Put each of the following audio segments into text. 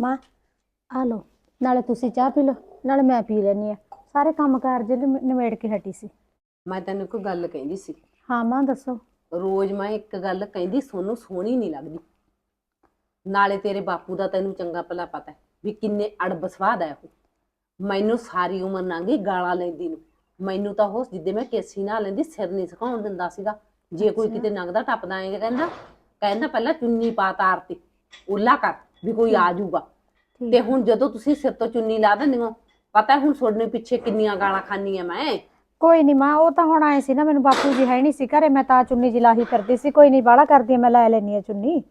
ਮਾਂ ਆ ਲਓ ਨਾਲੇ ਤੁਸੀਂ ਚਾਹ ਪੀ ਲਓ ਨਾਲੇ ਮੈਂ ਪੀ ਲੈਣੀ ਆ ਸਾਰੇ ਕੰਮ ਕਾਰਜ ਨਿਮ- ਨਿਬੇੜ ਕੇ ਹਟੀ ਸੀ। ਮੈਂ ਤੈਨੂੰ ਇੱਕ ਗੱਲ ਕਹਿੰਦੀ ਸੀ। ਹਾਂ ਮਾਂ ਦੱਸੋ। ਰੋਜ਼ ਮੈਂ ਇੱਕ ਗੱਲ ਕਹਿੰਦੀ ਸੋਨੂੰ ਸੋਹਣੀ ਨਹੀਂ ਲੱਗਦੀ। ਨਾਲੇ ਤੇਰੇ ਬਾਪੂ ਦਾ ਤੈਨੂੰ ਚੰਗਾ ਭਲਾ ਪਤਾ ਹੈ ਵੀ ਕਿੰਨੇ ਅੜਬ ਸਵਾਦ ਹੈ ਉਹ। ਮੈਨੂੰ ਸਾਰੀ ਉਮਰ ਲੰਘੀ ਗਾਲਾਂ ਲੈਂਦੀ ਨੂੰ। ਮੈਨੂੰ ਤਾਂ ਉਹ ਜਿੱਦੇ ਮੈਂ ਕੇਸੀ ਨਾਲ ਲੈਂਦੀ ਸਿਰ ਨਹੀਂ ਸੁਕਾਉਣ ਦਿੰਦਾ ਸੀਗਾ। ਜੇ ਕੋਈ ਕਿਤੇ ਲੰਘਦਾ ਟੱਪਦਾ ਆਏਗਾ ਕਹਿੰਦਾ ਕਹਿੰਦਾ ਪਹਿਲਾਂ ਚੁੰਨੀ ਪਾ ਤਾਰਤੀ ਉੱਲਾ ਕਰ ਵੀ ਕੋਈ ਆ ਜਾਊਗਾ। ਤੇ ਹੁਣ ਜਦੋਂ ਤੁਸੀਂ ਸਿਰ ਤੋਂ ਚੁੰਨੀ ਲਾ ਦਿੰਦੇ ਹੋ ਪਤਾ ਹੁਣ ਤੁਹਾਡੇ ਪਿੱਛੇ ਕਿੰਨੀਆਂ ਗਾਲਾਂ ਖਾਨੀਆਂ ਮੈਂ? ਕੋਈ ਨਹੀਂ ਮਾਂ ਉਹ ਤਾਂ ਹੁਣ ਆਏ ਸੀ ਨਾ ਮੈਨੂੰ ਬਾਪੂ ਜੀ ਹੈ ਨਹੀਂ ਸੀ ਘਰੇ ਮੈਂ ਤਾਂ ਚੁੰਨੀ ਜੀ ਲਾਹੀ ਕਰਦੀ ਸੀ ਕੋਈ ਨਹੀਂ ਬਾਹਲਾ ਕਰਦੀ ਮੈਂ ਲੈ ਲੈਣੀ ਆ ਚੁੰਨੀ।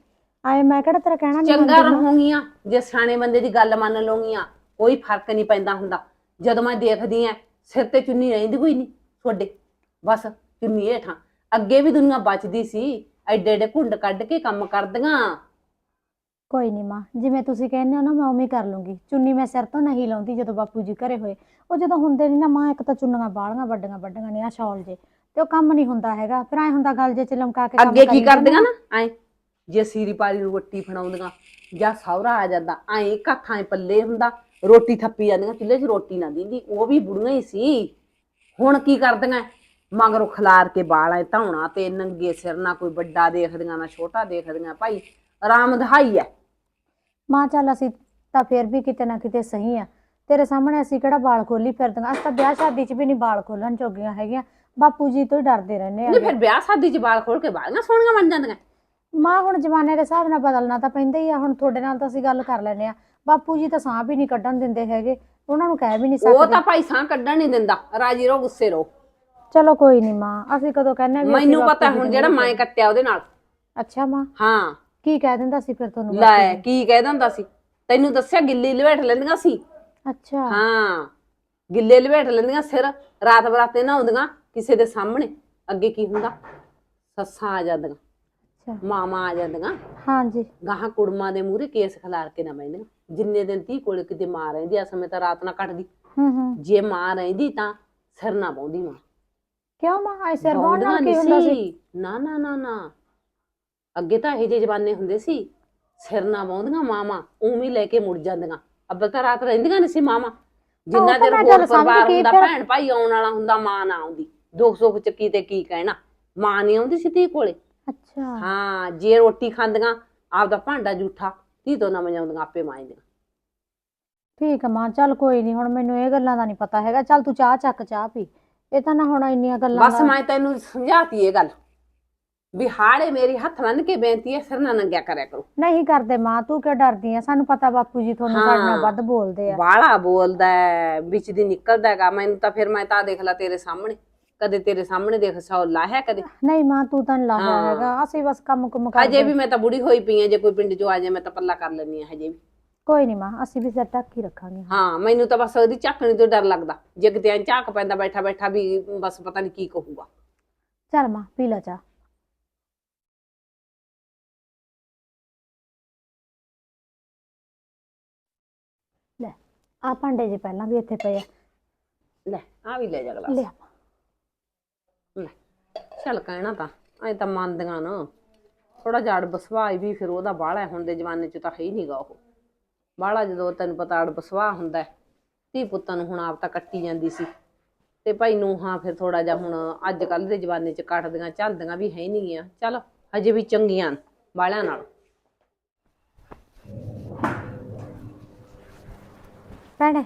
ਆਏ ਮੈਂ ਕਿਹੜਾ ਤੇਰਾ ਕਹਿਣਾ ਨਹੀਂ ਚੰਗਾ ਰਹੂੰਗੀਆਂ ਜੇ ਸਿਆਣੇ ਬੰਦੇ ਦੀ ਗੱਲ ਮੰਨ ਲਓਗੀਆਂ ਕੋਈ ਫ਼ਰਕ ਨਹੀਂ ਪੈਂਦਾ ਹੁੰਦਾ। ਜਦੋਂ ਮੈਂ ਦੇਖਦੀ ਆ ਸਿਰ ਤੇ ਚੁੰਨੀ ਰਹਿੰਦੀ ਕੋਈ ਨਹੀਂ ਤੁਹਾਡੇ ਬਸ ਚੁੰਨੀ ਹੇਠਾਂ। ਅੱਗੇ ਵੀ ਦੁਨੀਆ ਬਚਦੀ ਸੀ ਐਡੇ ਐਡੇ ਘੁੰਡ ਕੱਢ ਕੇ ਕੰਮ ਕਰਦੀਆਂ। ਕੋਈ ਨਹੀਂ ਮਾਂ ਜਿਵੇਂ ਤੁਸੀਂ ਕਹਿੰਦੇ ਹੋ ਨਾ ਮੈਂ ਉਵੇਂ ਹੀ ਕਰ ਲੂੰਗੀ। ਚੁੰਨੀ ਮੈਂ ਸਿਰ ਤੋਂ ਨਹੀਂ ਲਾਉਂਦੀ ਜਦੋਂ ਬਾਪੂ ਜੀ ਘਰੇ ਹੋਏ। ਉਹ ਜਦੋਂ ਹੁੰਦੇ ਨਹੀਂ ਨਾ ਮਾਂ ਇੱਕ ਤਾਂ ਚੁੰਨੀਆਂ ਬਾਲੀਆਂ ਵੱਡੀਆਂ ਵੱਡੀਆਂ ਨੇ ਆ ਸ਼ਾਲ ਜੇ। ਤੇ ਉਹ ਕੰਮ ਨਹੀਂ ਹੁੰਦਾ ਹੈਗਾ। ਫਿਰ ਐ ਹੁੰਦਾ ਗੱਲ ਜੇ ਚ ਲਮਕਾ ਕੇ ਕੰਮ ਅੱਗੇ ਕੀ। ਕਰਦੀਆਂ ਨਾ। ਐ ਜੇ ਸੀਰੀ ਪਾਲੀ ਨੂੰ ਰੋਟੀ ਫੜਾਉਂਦੀਆਂ ਜਾਂ ਸਹੁਰਾ ਆ ਜਾਂਦਾ ਐ ਇੱਕ ਹੱਥਾਂ 'ਚ ਪੱਲੇ ਹੁੰਦਾ ਰੋਟੀ ਥੱਪੀ ਜਾਂਦੀਆਂ ਚੁੱਲ੍ਹੇ 'ਚ ਰੋਟੀ ਨਾ ਦਿੰਦੀ ਉਹ ਵੀ ਬੁੜੀਆਂ ਹੀ ਸੀ। ਹੁਣ ਕੀ ਕਰਦੀਆਂ? ਮਗਰੋਂ ਖਲਾਰ ਕੇ ਬਾਲਾਂ ਧੌਣਾ ਤੇ ਨੰਗੇ ਸਿਰ ਨਾ ਕੋਈ ਵੱਡਾ ਦੇਖਦੀਆਂ ਨਾ ਛੋਟਾ ਦੇਖਦੀਆਂ। ਭਾਈ ਆਰਾਮ ਦਹਾਈ ਐ। ਮਾਂ ਚੱਲ ਅਸੀਂ ਤਾਂ ਫਿਰ ਵੀ ਕਿਤੇ ਨਾ ਕਿਤੇ ਸਹੀ ਆ। ਤੇਰੇ ਸਾਹਮਣੇ ਅਸੀਂ ਕਿਹੜਾ ਬਾਲ ਖੋਲੀ ਫਿਰਦੀਆਂ ਅਸੀਂ ਤਾਂ ਵਿਆਹ ਸ਼ਾਦੀ 'ਚ ਵੀ ਨਹੀਂ ਬਾਲ ਖੋਲਣ ਜੋਗੀਆਂ ਹੈਗੀਆਂ। ਬਾਪੂ ਜੀ ਤੋਂ ਹੀ ਡਰਦੇ ਰਹਿੰਦੇ ਨਹੀਂ ਆ ਫਿਰ ਵਿਆਹ ਸ਼ਾਦੀ 'ਚ ਵਾਲ ਖੋਲ ਕੇ ਬਾਲੀਆਂ ਸੋਹਣੀਆਂ ਬਣ ਜਾਂਦੀਆਂ। ਮਾਂ ਹੁਣ ਜਮਾਨੇ ਦੇ ਹਿਸਾਬ ਨਾਲ ਬਦਲਣਾ ਤਾਂ ਪੈਂਦਾ ਹੀ ਆ। ਹੁਣ ਤੁਹਾਡੇ ਨਾਲ ਤਾਂ ਅਸੀਂ ਗੱਲ ਕਰ ਲੈਨੇ ਆ ਬਾਪੂ ਜੀ ਤਾਂ ਸਾਹ ਵੀ ਨਹੀਂ ਕੱਢਣ ਦਿੰਦੇ ਹੈਗੇ। ਉਹਨਾਂ ਨੂੰ ਕਹਿ ਵੀ ਨਹੀਂ ਉਹ ਸਕਦੇ। ਤਾਂ ਭਾਈ ਸਾਹ ਕੱਢਣ ਨਹੀਂ ਦਿੰਦਾ। ਰਾਜੀ ਰਹੋ ਗੁੱਸੇ ਰਹੋ। ਚਲੋ ਕੋਈ ਨਹੀਂ ਮਾਂ। ਅਸੀਂ ਕਦੋਂ ਕਹਿੰਨੇ ਵੀ ਅਸੀਂ ਮੈਨੂੰ ਬਾਪੂ ਪਤਾ ਜੀ ਹੁਣ ਨੂੰ ਜਿਹੜਾ ਮੈਂ ਕੱਟਿਆ ਉਹਦੇ ਨਾਲ। ਅੱਛਾ ਮਾਂ। ਹਾਂ। ਕੀ ਕਹਿ ਦਿੰਦਾ ਸੀ ਫਿਰ ਤੁਹਾਨੂੰ ਲੈ ਕੀ ਕਹਿ ਦਿੰਦਾ ਸੀ? ਤੈਨੂੰ ਦੱਸਿਆ ਗਿੱਲੀ ਲਵੇਟ ਲੈਂਦੀਆਂ ਸੀ? ਅੱਛਾ। ਹਾਂ ਗਿੱਲੇ ਲਵੇਟ ਲੈਂਦੀਆਂ ਸਿਰ ਰਾਤ ਬਰਾਤੇ ਨਾ ਆਉਂਦੀਆਂ ਕਿਸੇ ਦੇ ਸਾਹਮਣੇ। ਅੱਗੇ ਕੀ ਹੁੰਦਾ? ਸੱਸਾਂ ਆ ਜਾਂਦੀਆਂ ਅੱਛਾ। ਮਾਮਾ ਆ ਜਾਂਦੀਆਂ। ਹਾਂਜੀ। ਗਾਹਾਂ ਕੁੜਮਾਂ ਦੇ ਮੂਹਰੇ ਕੇਸ ਖਿਲਾਰ ਕੇ ਨਾ ਬੈਂਦੀਆਂ ਜਿੰਨੇ ਦਿਨ ਧੀ ਕੋਲੇ ਕਿਤੇ ਮਾਂ ਰਹਿੰਦੀ ਆ ਸਮੇਂ ਤਾਂ ਰਾਤ ਨਾ ਕੱਟਦੀ। ਹੂੰ ਹੂੰ। ਜੇ ਮਾਂ ਰਹਿੰਦੀ ਤਾਂ ਸਿਰ ਨਾ ਪਾਉਂਦੀ ਮਾਂ। ਕਿਉਂ ਮਾਂ? ਐ ਸਿਰ ਬਾਉਣ ਨਾਲ ਕੀ ਹੁੰਦਾ ਸੀ? ਨਾ ਨਾ ਨਾ ਨਾ। ਅੱਗੇ ਤਾਂ ਇਹੋ ਜਿਹੇ ਜਵਾਨੇ ਹੁੰਦੇ ਸੀ। ਸਿਰ ਨਾ ਬਾਉਂਦੀਆਂ ਮਾਮਾ ਉਵੇਂ ਲੈ ਕੇ ਮੁੜ ਜਾਂਦੀਆਂ। ਅੱਬਲ ਤਾਂ ਰਾਤ ਰਹਿੰਦੀਆਂ ਨਹੀਂ ਸੀ ਮਾਮਾ ਜਿੰਨਾ ਚਿਰ ਹੋਰ ਪਰਿਵਾਰ ਹੁੰਦਾ ਭੈਣ ਭਾਈ ਆਉਣ ਵਾਲਾ ਹੁੰਦਾ ਮਾਂ ਨਾ ਆਉਂਦੀ। ਦੁੱਖ ਸੁੱਖ ਚ ਕੀ ਤੇ ਕੀ ਕਹਿਣਾ। ਮਾਂ ਨਹੀਂ ਆਉਂਦੀ ਸੀ ਧੀ ਕੋਲੇ। ਅੱਛਾ। ਹਾਂ ਜੇ ਰੋਟੀ ਖਾਂਦੀਆਂ ਆਪਦਾ ਭਾਂਡਾ ਜੂਠਾ ਧੀ ਤੋਂ ਨਾ ਮਜਾਉਂਦੀਆਂ ਆਪੇ ਮਾਂਜਦੀਆਂ। ਠੀਕ ਆ ਮਾਂ ਚੱਲ ਕੋਈ ਨਹੀਂ ਹੁਣ ਮੈਨੂੰ ਇਹ ਗੱਲਾਂ ਦਾ ਨਹੀਂ ਪਤਾ ਹੈਗਾ। ਚੱਲ ਤੂੰ ਚਾਹ ਚੱਕ ਚਾਹ ਪੀ। ਇਹ ਤਾਂ ਨਾ ਹੁਣ ਇੰਨੀਆਂ ਗੱਲਾਂ ਬਸ ਮੈਂ ਤੈਨੂੰ ਸਮਝਾਤੀ ਇਹ ਗੱਲ। ਵੀ ਹਾੜੇ ਮੇਰੀ ਹੱਥ ਬੰਨ ਕੇ ਬੇਨਤੀ ਹੈ ਸਿਰ ਨਾ ਨੰਗਿਆ ਕਰਿਆ ਕਰੋ। ਨਹੀਂ ਕਰਦੇ ਮਾਂ ਤੂੰ ਕਿਉਂ ਡਰਦੀ ਆ ਸਾਨੂੰ ਪਤਾ ਬਾਪੂ ਜੀ ਤੁਹਾਨੂੰ ਸਾਡੇ ਨਾਲ। ਵੱਧ ਬੋਲਦੇ ਆ। ਬਾਲਾ ਬੋਲਦਾ ਹੈ, ਵਿੱਚ ਦੀ ਨਿਕਲਦਾ ਹੈਗਾ। ਮੈਨੂੰ ਤਾਂ ਫਿਰ ਮੈਂ ਤਾਂ ਦੇਖ ਲਾ ਤੇਰੇ ਸਾਹਮਣੇ। ਕਦੇ ਤੇਰੇ ਸਾਹਮਣੇ ਦੇਖ ਸੌ ਲਾਹਿਆ ਕਦੇ। ਨਹੀਂ ਮਾਂ ਤੂੰ ਤਾਂ ਨੀ ਹਾਂ। ਹੈਗਾ। ਅਸੀਂ ਬਸ ਕੰਮ ਕੁਮ ਹਜੇ ਕਰਦੇ ਵੀ ਮੈਂ ਤਾਂ ਬੁੜੀ ਹੋਈ ਪਈ ਆ ਜੇ ਕੋਈ ਪਿੰਡ ਚੋਂ ਆ ਜਾਏ ਮੈਂ ਤਾਂ ਪੱਲਾ ਕਰ ਲੈਣੀ ਆ ਹਜੇ ਵੀ। ਕੋਈ ਨਹੀਂ ਮਾਂ ਅਸੀਂ ਵੀ ਸਿਰ ਢੱਕ ਹੀ ਰੱਖਾਂਗੇ। ਹਾਂ ਮੈਨੂੰ ਤਾਂ ਬਸ ਉਹਦੀ ਝਾਕਣੀ ਤੋਂ ਡਰ ਲੱਗਦਾ। ਜੇ ਕਿਤੇ ਐਂ ਝਾਕ ਪੈਂਦਾ ਬੈਠਾ ਬੈਠਾ ਵੀ ਬਸ ਪਤਾ ਨਹੀਂ ਕੀ ਕਹੂਗਾ। ਚੱਲ ਮਾਂ ਪੀ ਲੈ ਚਾਹ। ਆ ਭਾਂਡੇ ਜੇ ਪਹਿਲਾਂ ਵੀ ਇੱਥੇ ਪਏ ਆ। ਲੈ ਆ ਵੀ ਲੈ ਜਾ ਗਲਾਸ। ਲਿਆ ਲੈ ਚੱਲ ਕਹਿਣਾ ਤਾਂ ਐ ਤਾਂ ਮੰਨਦੀਆਂ ਨਾ। ਥੋੜਾ ਜੜ ਬਸਵਾਈ ਵੀ ਫਿਰ ਉਹਦਾ ਬਾਹਲਾ ਹੁਣ ਦੇ ਜਮਾਨੇ ਚ ਤਾਂ ਹੈ ਹੀ ਨਹੀਂਗਾ ਉਹ। ਬਾਹਲਾ ਜਦੋਂ ਤੈਨੂੰ ਪਤਾ ਅੜ ਬਸਵਾ ਹੁੰਦਾ ਹੈ, ਧੀ ਪੁੱਤਾਂ ਨੂੰ ਹੁਣ ਆਪ ਤਾਂ ਕੱਟੀ ਜਾਂਦੀ ਸੀ। ਤੇ ਭਾਈ ਨੂੰ ਹਾਂ ਫਿਰ ਥੋੜਾ ਜਿਹਾ ਹੁਣ ਅੱਜ ਕੱਲ ਦੇ ਜਮਾਨੇ ਚ ਕੱਟਦੀਆਂ ਚੱਲਦੀਆਂ ਵੀ ਹੈ ਨਹੀਂ ਗੀਆਂ ਚੱਲ ਹਜੇ ਵੀ ਚੰਗੀਆਂ ਬਾਹਲਿਆਂ ਨਾਲ। ਭੈਣੇ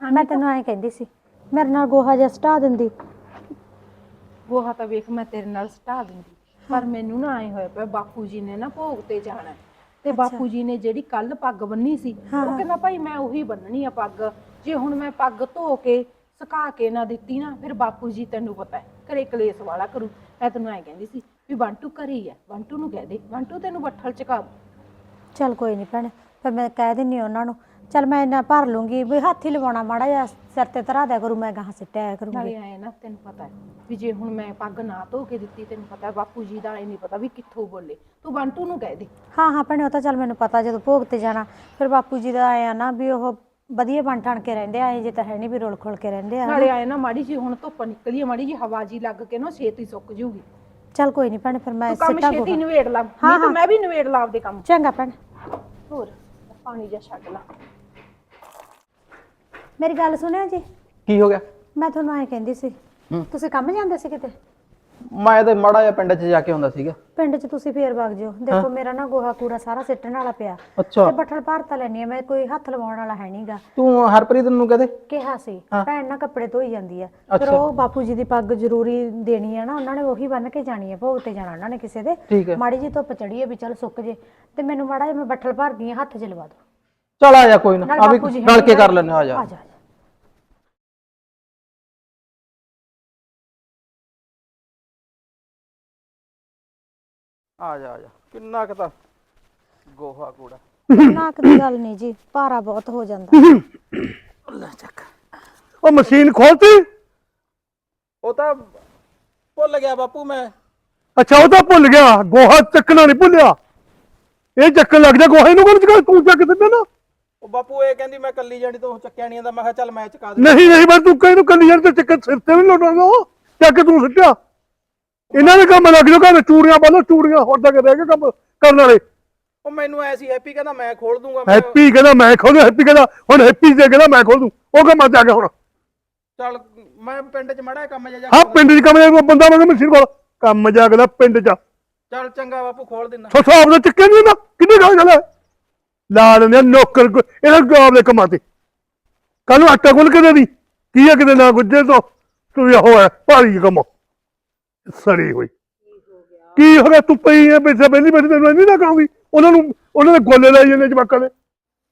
ਮੈਂ ਤੈਨੂੰ ਐਂ ਕਹਿੰਦੀ ਸੀ ਮੇਰੇ ਨਾਲ ਗੋਹਾ ਜਿਹਾ ਸਟਾ ਦਿੰਦੀ। ਗੋਹਾ ਤਾਂ ਵੇਖ ਮੈਂ ਤੇਰੇ ਨਾਲ ਸਟਾ ਦਿੰਦੀ ਪਰ ਮੈਨੂੰ ਨਾ ਆਏ ਹੋਇਆ ਪਿਆ ਬਾਪੂ ਜੀ ਨੇ ਨਾ ਭੋਗ ਤੇ ਜਾਣਾ ਹੈ। ਤੇ ਬਾਪੂ ਜੀ ਨੇ ਜਿਹੜੀ ਕੱਲ ਪੱਗ ਬੰਨੀ ਸੀ ਉਹ ਕਹਿੰਦਾ ਭਾਈ ਮੈਂ ਉਹੀ ਬੰਨਣੀ ਆ ਪੱਗ ਜੇ ਹੁਣ ਮੈਂ ਪੱਗ ਧੋ ਕੇ ਸੁਕਾ ਕੇ ਨਾ ਦਿੱਤੀ ਨਾ ਫਿਰ ਬਾਪੂ ਜੀ ਤੈਨੂੰ ਪਤਾ ਹੈ ਘਰੇ ਕਲੇਸ਼ ਵਾਲਾ ਕਰੂ। ਮੈਂ ਤੈਨੂੰ ਐਂ ਕਹਿੰਦੀ ਸੀ ਵੀ ਬੰਟੂ ਘਰੇ ਹੀ ਆ ਬੰਟੂ ਨੂੰ ਕਹਿ ਦੇ ਬੰਟੂ ਤੈਨੂੰ ਬੱਠਲ ਚਕਾ ਚੱਲ ਕੋਈ ਨਹੀਂ ਭੈਣੇ ਫਿਰ ਮੈਂ ਕਹਿ ਦਿੰਨੀ ਉਹਨਾਂ ਨੂੰ ਚੱਲ ਮੈਂ ਇਹਨਾਂ ਭਰ ਲੂੰਗੀ ਵੀ ਹੱਥ ਹੀ ਲਵਾਉਣਾ ਮਾੜਾ ਜਿਹਾ ਸਿਰ ਤੇ ਧਰਾ ਦਿਆ ਕਰੂ ਮੈਂ ਗਾਹਾਂ ਸਿੱਟਿਆ ਆਇਆ ਕਰੂੰਗੀ। ਨਾਲੇ ਆਏ ਨਾ ਤੈਨੂੰ ਪਤਾ ਹੈ ਵੀ ਜੇ ਹੁਣ ਮੈਂ ਪੱਗ ਨਾ ਧੋ ਕੇ ਦਿੱਤੀ ਤੈਨੂੰ ਪਤਾ ਹੈ ਬਾਪੂ ਜੀ ਦਾ ਇਹ ਨਹੀਂ ਪਤਾ ਵੀ ਕਿੱਥੋਂ ਬੋਲੇ। ਤੂੰ ਬੰਟੂ ਨੂੰ ਕਹਿ ਦੇ। ਹਾਂ ਹਾਂ ਭੈਣੇ ਉਹ ਤਾਂ ਚੱਲ ਮੈਨੂੰ ਪਤਾ ਜਦੋਂ ਭੋਗ ਤੇ ਜਾਣਾ ਫਿਰ ਬਾਪੂ ਜੀ ਦਾ ਆਇਆ ਨਾ ਵੀ ਉਹ ਵਧੀਆ ਬਣ ਠਣ ਕੇ ਰਹਿੰਦੇ ਆ ਜੇ ਤਾਂ ਹੈ ਨਹੀਂ ਵੀ ਰੋਲ ਖੋਲ ਕੇ ਰਹਿੰਦੇ ਆ ਨਾਲੇ ਆਏ ਨਾ ਮਾੜੀ ਜੀ ਹੁਣ ਧੁੱਪ ਨਿਕਲੀ ਹੈ ਮਾੜੀ ਜੀ ਹਵਾ ਜੀ ਲੱਗ ਕੇ ਨਾ ਛੇਤੀ ਸੁੱਕ ਜੂਗੀ। ਚੱਲ ਕੋਈ ਨਹੀਂ ਭੈਣੇ ਫਿਰ ਮੈਂ ਤੂੰ ਕੰਮ ਸਿੱਟਾ ਛੇਤੀ ਗੋਹਾ ਨਵੇੜ ਲਾ ਨਹੀਂ ਤਾਂ ਮੈਂ ਵੀ ਨਵੇੜ ਲਾ ਆਪਦੇ ਕੰਮ। ਚੰਗਾ ਭੈਣੇ। ਹੋਰ ਪਾਣੀ ਜਿਹਾ ਛੱਡ ਲਾ। ਮੇਰੀ ਗੱਲ ਸੁਣਿਓ ਜੀ। ਕੀ ਹੋ ਗਿਆ? ਮੈਂ ਤੁਹਾਨੂੰ ਐਂ ਕਹਿੰਦੀ ਸੀ ਤੁਸੀਂ ਕੰਮ ਜਾਂਦੇ ਸੀ ਕਿਤੇ? ਮੈਂ ਤੇ ਮੜਾ ਜਿਹਾ ਪਿੰਡ 'ਚ ਜਾ ਕੇ ਹੁੰਦਾ ਸੀਗਾ। ਪਿੰਡ 'ਚ ਤੁਸੀਂ ਫੇਰ ਵਗ ਜਿਓ। ਦੇਖੋ ਮੇਰਾ ਨਾ ਗੋਹਾ ਕੂੜਾ ਸਾਰਾ ਸਿੱਟਣ ਵਾਲਾ ਪਿਆ। ਅੱਛਾ। ਤੇ ਬੱਠਲ ਭਰਤਾ ਲੈਣੀ ਆ ਮੈਂ ਕੋਈ ਹੱਥ ਲਵਾਉਣ ਵਾਲਾ ਹੈ ਨਹੀਂਗਾ। ਤੂੰ ਹਰਪ੍ਰੀਤ ਨੂੰ ਕਹਦੇ? ਕਿਹਾ ਸੀ ਭੈਣ ਨਾ ਕੱਪੜੇ ਧੋਈ ਜਾਂਦੀ ਆ। ਫਿਰ ਉਹ ਬਾਪੂ ਜੀ ਦੀ ਪੱਗ ਜ਼ਰੂਰੀ ਦੇਣੀ ਆ ਨਾ ਉਹਨਾਂ ਨੇ ਉਹੀ ਬੰਨ ਕੇ ਜਾਣੀ ਆ ਭੋਗ ਤੇ ਜਾਣਾ ਉਹਨਾਂ ਨੇ ਕਿਸੇ ਦੇ। ਠੀਕ ਹੈ। ਮਾੜੀ ਜੀ ਧੁੱਪ ਚੜੀ ਆ ਵੀ ਚੱਲ ਸੁੱਕ ਜੇ। ਤੇ ਮੈਨੂੰ ਮਾੜਾ ਜਿਹਾ ਮੈਂ ਬੱਠਲ ਭਰਦੀ ਆ ਹੱਥ 'ਚ ਲਵਾ ਦੋ ਚਲ ਆ ਜਾ ਕੋਈ ਨਾ ਨਾਲ ਆ ਵੀ ਬਾਪੂ ਜੀ ਰਲ ਕੇ ਕਰ ਲੈਨੇ ਆ ਜਾ। ਆ ਜਾ ਆ ਜਾ। ਆ ਜਾ ਕਿੰਨਾ ਕੁ ਤਾਂ ਗੋਹਾ ਕੂੜਾ। ਨਾਕ ਦੀ ਗੱਲ ਨਹੀਂ ਜੀ ਭਾਰਾ ਬਹੁਤ ਹੋ ਜਾਂਦਾ। ਲੈ ਚੱਕ। ਉਹ ਮਸ਼ੀਨ ਖੋਲਤੀ? ਉਹ ਤਾਂ ਭੁੱਲ ਗਿਆ ਬਾਪੂ ਮੈਂ। ਅੱਛਾ ਉਹ ਤਾਂ ਭੁੱਲ ਗਿਆ। ਗੋਹਾ ਚੱਕਣਾ ਨਹੀਂ ਭੁੱਲਿਆ। ਇਹ ਚੱਕਣ ਲੱਗ ਜਾ ਗੋਹੇ ਨੂੰ ਤੂੰ ਚੱਕ ਦਿੰਦਾ ਨਾ? ਉਹ ਬਾਪੂ ਇਹ ਕਹਿੰਦੀ ਮੈਂ ਕੱਲੀ ਜਾਣੀ ਤੋਂ ਚੱਕਿਆ ਨਹੀਂ ਆਂਦਾ ਮੈਂ ਕਿਹਾ ਚੱਲ ਮੈਂ ਚਕਾ ਦੇ ਨਹੀਂ ਨਹੀਂ ਮੈਂ ਤੂੰ ਕਹੇ ਨੂੰ ਕੱਲੀ ਯਾਰ ਤੇ ਚੱਕ ਸਿਰ ਤੇ ਨਹੀਂ ਲੋਟਾਂਗਾ ਚੱਕ ਤੂੰ ਸਿੱਟਿਆ। ਇਹਨਾਂ ਦੇ ਕੰਮ ਲੱਗ ਜਾਓ ਘਰ ਚੂੜੀਆਂ ਬੰਨੋ ਚੂੜੀਆਂ ਹੋਰ ਤੱਕ ਰਹਿ ਗਏ ਕੰਮ ਕਰਨ ਵਾਲੇ। ਉਹ ਮੈਨੂੰ ਐ ਸੀ ਹੈਪੀ ਕਹਿੰਦਾ ਮੈਂ ਖੋਲ ਦੂੰਗਾ। ਮੈਂ ਹੈਪੀ ਕਹਿੰਦਾ ਮੈਂ ਖੋਲੂ ਹੈਪੀ ਕਹਿੰਦਾ ਹੁਣ ਹੈਪੀ ਜੇ ਕਹਿੰਦਾ ਮੈਂ ਖੋਲ ਦੂੰ। ਉਹ ਕੰਮ ਜਾ ਕੇ ਹੁਣ। ਚੱਲ ਮੈਂ ਪਿੰਡ 'ਚ ਮੜਾ ਕੰਮ ਜਾ ਜਾ ਹਾਂ ਪਿੰਡ 'ਚ ਕੰਮ ਜਾ ਬੰਦਾ ਮੰਗ ਮਸ਼ੀਨ ਕੋਲ ਕੰਮ ਜਾ ਕੇ ਪਿੰਡ 'ਚ। ਚੱਲ ਚੰਗਾ ਬਾਪੂ ਖੋਲ ਦਿੰਦਾ। ਸੋ ਹਿਸਾਬ ਦਾ ਚੱਕਿਆ ਨਹੀਂ ਨਾ ਕਿੰਨੀ ਗੱਲ ਗੱਲ ਹੈ? ਲਾ ਲੈਂਦੇ ਆ ਨੌਕਰ ਕੋ- ਇਹਨਾਂ ਜਵਾਬ ਦੇ ਕੰਮਾਂ ਤੇ। ਕੱਲ ਨੂੰ ਆਟਾ ਗੁੰਨ ਕੇ ਦੇ ਦੀ। ਕੀ ਹੈ ਕਿਤੇ ਨਾ ਗੁੱਜੇ ਤੋਂ? ਤੂੰ ਇਹ ਹੋਇਆ ਭਾਰੀ ਕੰਮ। ਸੜੀ ਹੋਈ। ਕੀ ਹੋ ਗਿਆ? ਤੂੰ ਪਈ ਹੈ ਬੈਠਾ ਬੈਲੀ ਬੈਠੀ ਤੈਨੂੰ ਨਹੀਂ ਨਾ ਕਹੂੰਗੀ। ਉਹਨਾਂ ਨੂੰ ਉਹਨਾਂ ਦੇ ਗੋਲੇ ਲਾਈ ਜਾਂਦੇ ਜਵਾਕਾਂ ਦੇ।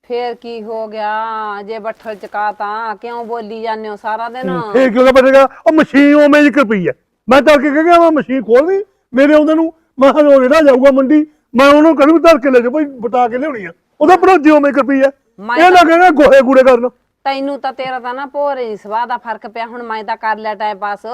ਫੇਰ ਕੀ ਹੋ ਗਿਆ? ਜੇ ਬੱਠਲ ਚਕਾ ਤਾਂ ਕਿਉਂ ਬੋਲੀ ਜਾਂਦੇ ਹੋ ਸਾਰਾ ਦਿਨ? ਫੇਰ ਕਿਉਂ ਬੈਠੇਗਾ ਉਹ ਮਸ਼ੀਨ ਉਵੇਂ ਜਿਕਰ ਪਈ ਹੈ ਮੈਂ ਤਾਂ ਕਿ ਕਹਿੰਦਾ ਮੈਂ ਮਸ਼ੀਨ ਖੋਲ ਦੀ ਮੇਰੇ ਆਉਂਦੇ ਨੂੰ ਮੈਂ ਹਾਂ ਰੇੜਾ ਜਾਊਗਾ ਮੰਡੀ। ਮੈਂ ਉਹਨੂੰ ਕਹਿੰਦਾ ਧਰ ਕੇ ਲੈ ਜਾ ਭਾਈ ਬਟਾ ਕੇ ਲਿਆਉਣੀ ਆ। ਉਹਦਾ ਭਰੋ ਜਿਉਂ ਮੇਕਰ ਪਈ ਹੈ ਮੈਂ ਇਹ ਨਾ ਕਹਿੰਦਾ ਗੋਹੇ ਗੂੜੇ ਕਰਨ। ਤੈਨੂੰ ਤਾਂ ਤੇਰਾ ਤਾਂ ਨਾ ਭੋਰੇ ਸਵਾਹ ਦਾ ਫ਼ਰਕ ਪਿਆ ਹੁਣ ਮੈਂ ਤਾਂ ਕਰ ਲਿਆ ਟਾਈਮ ਪਾਸ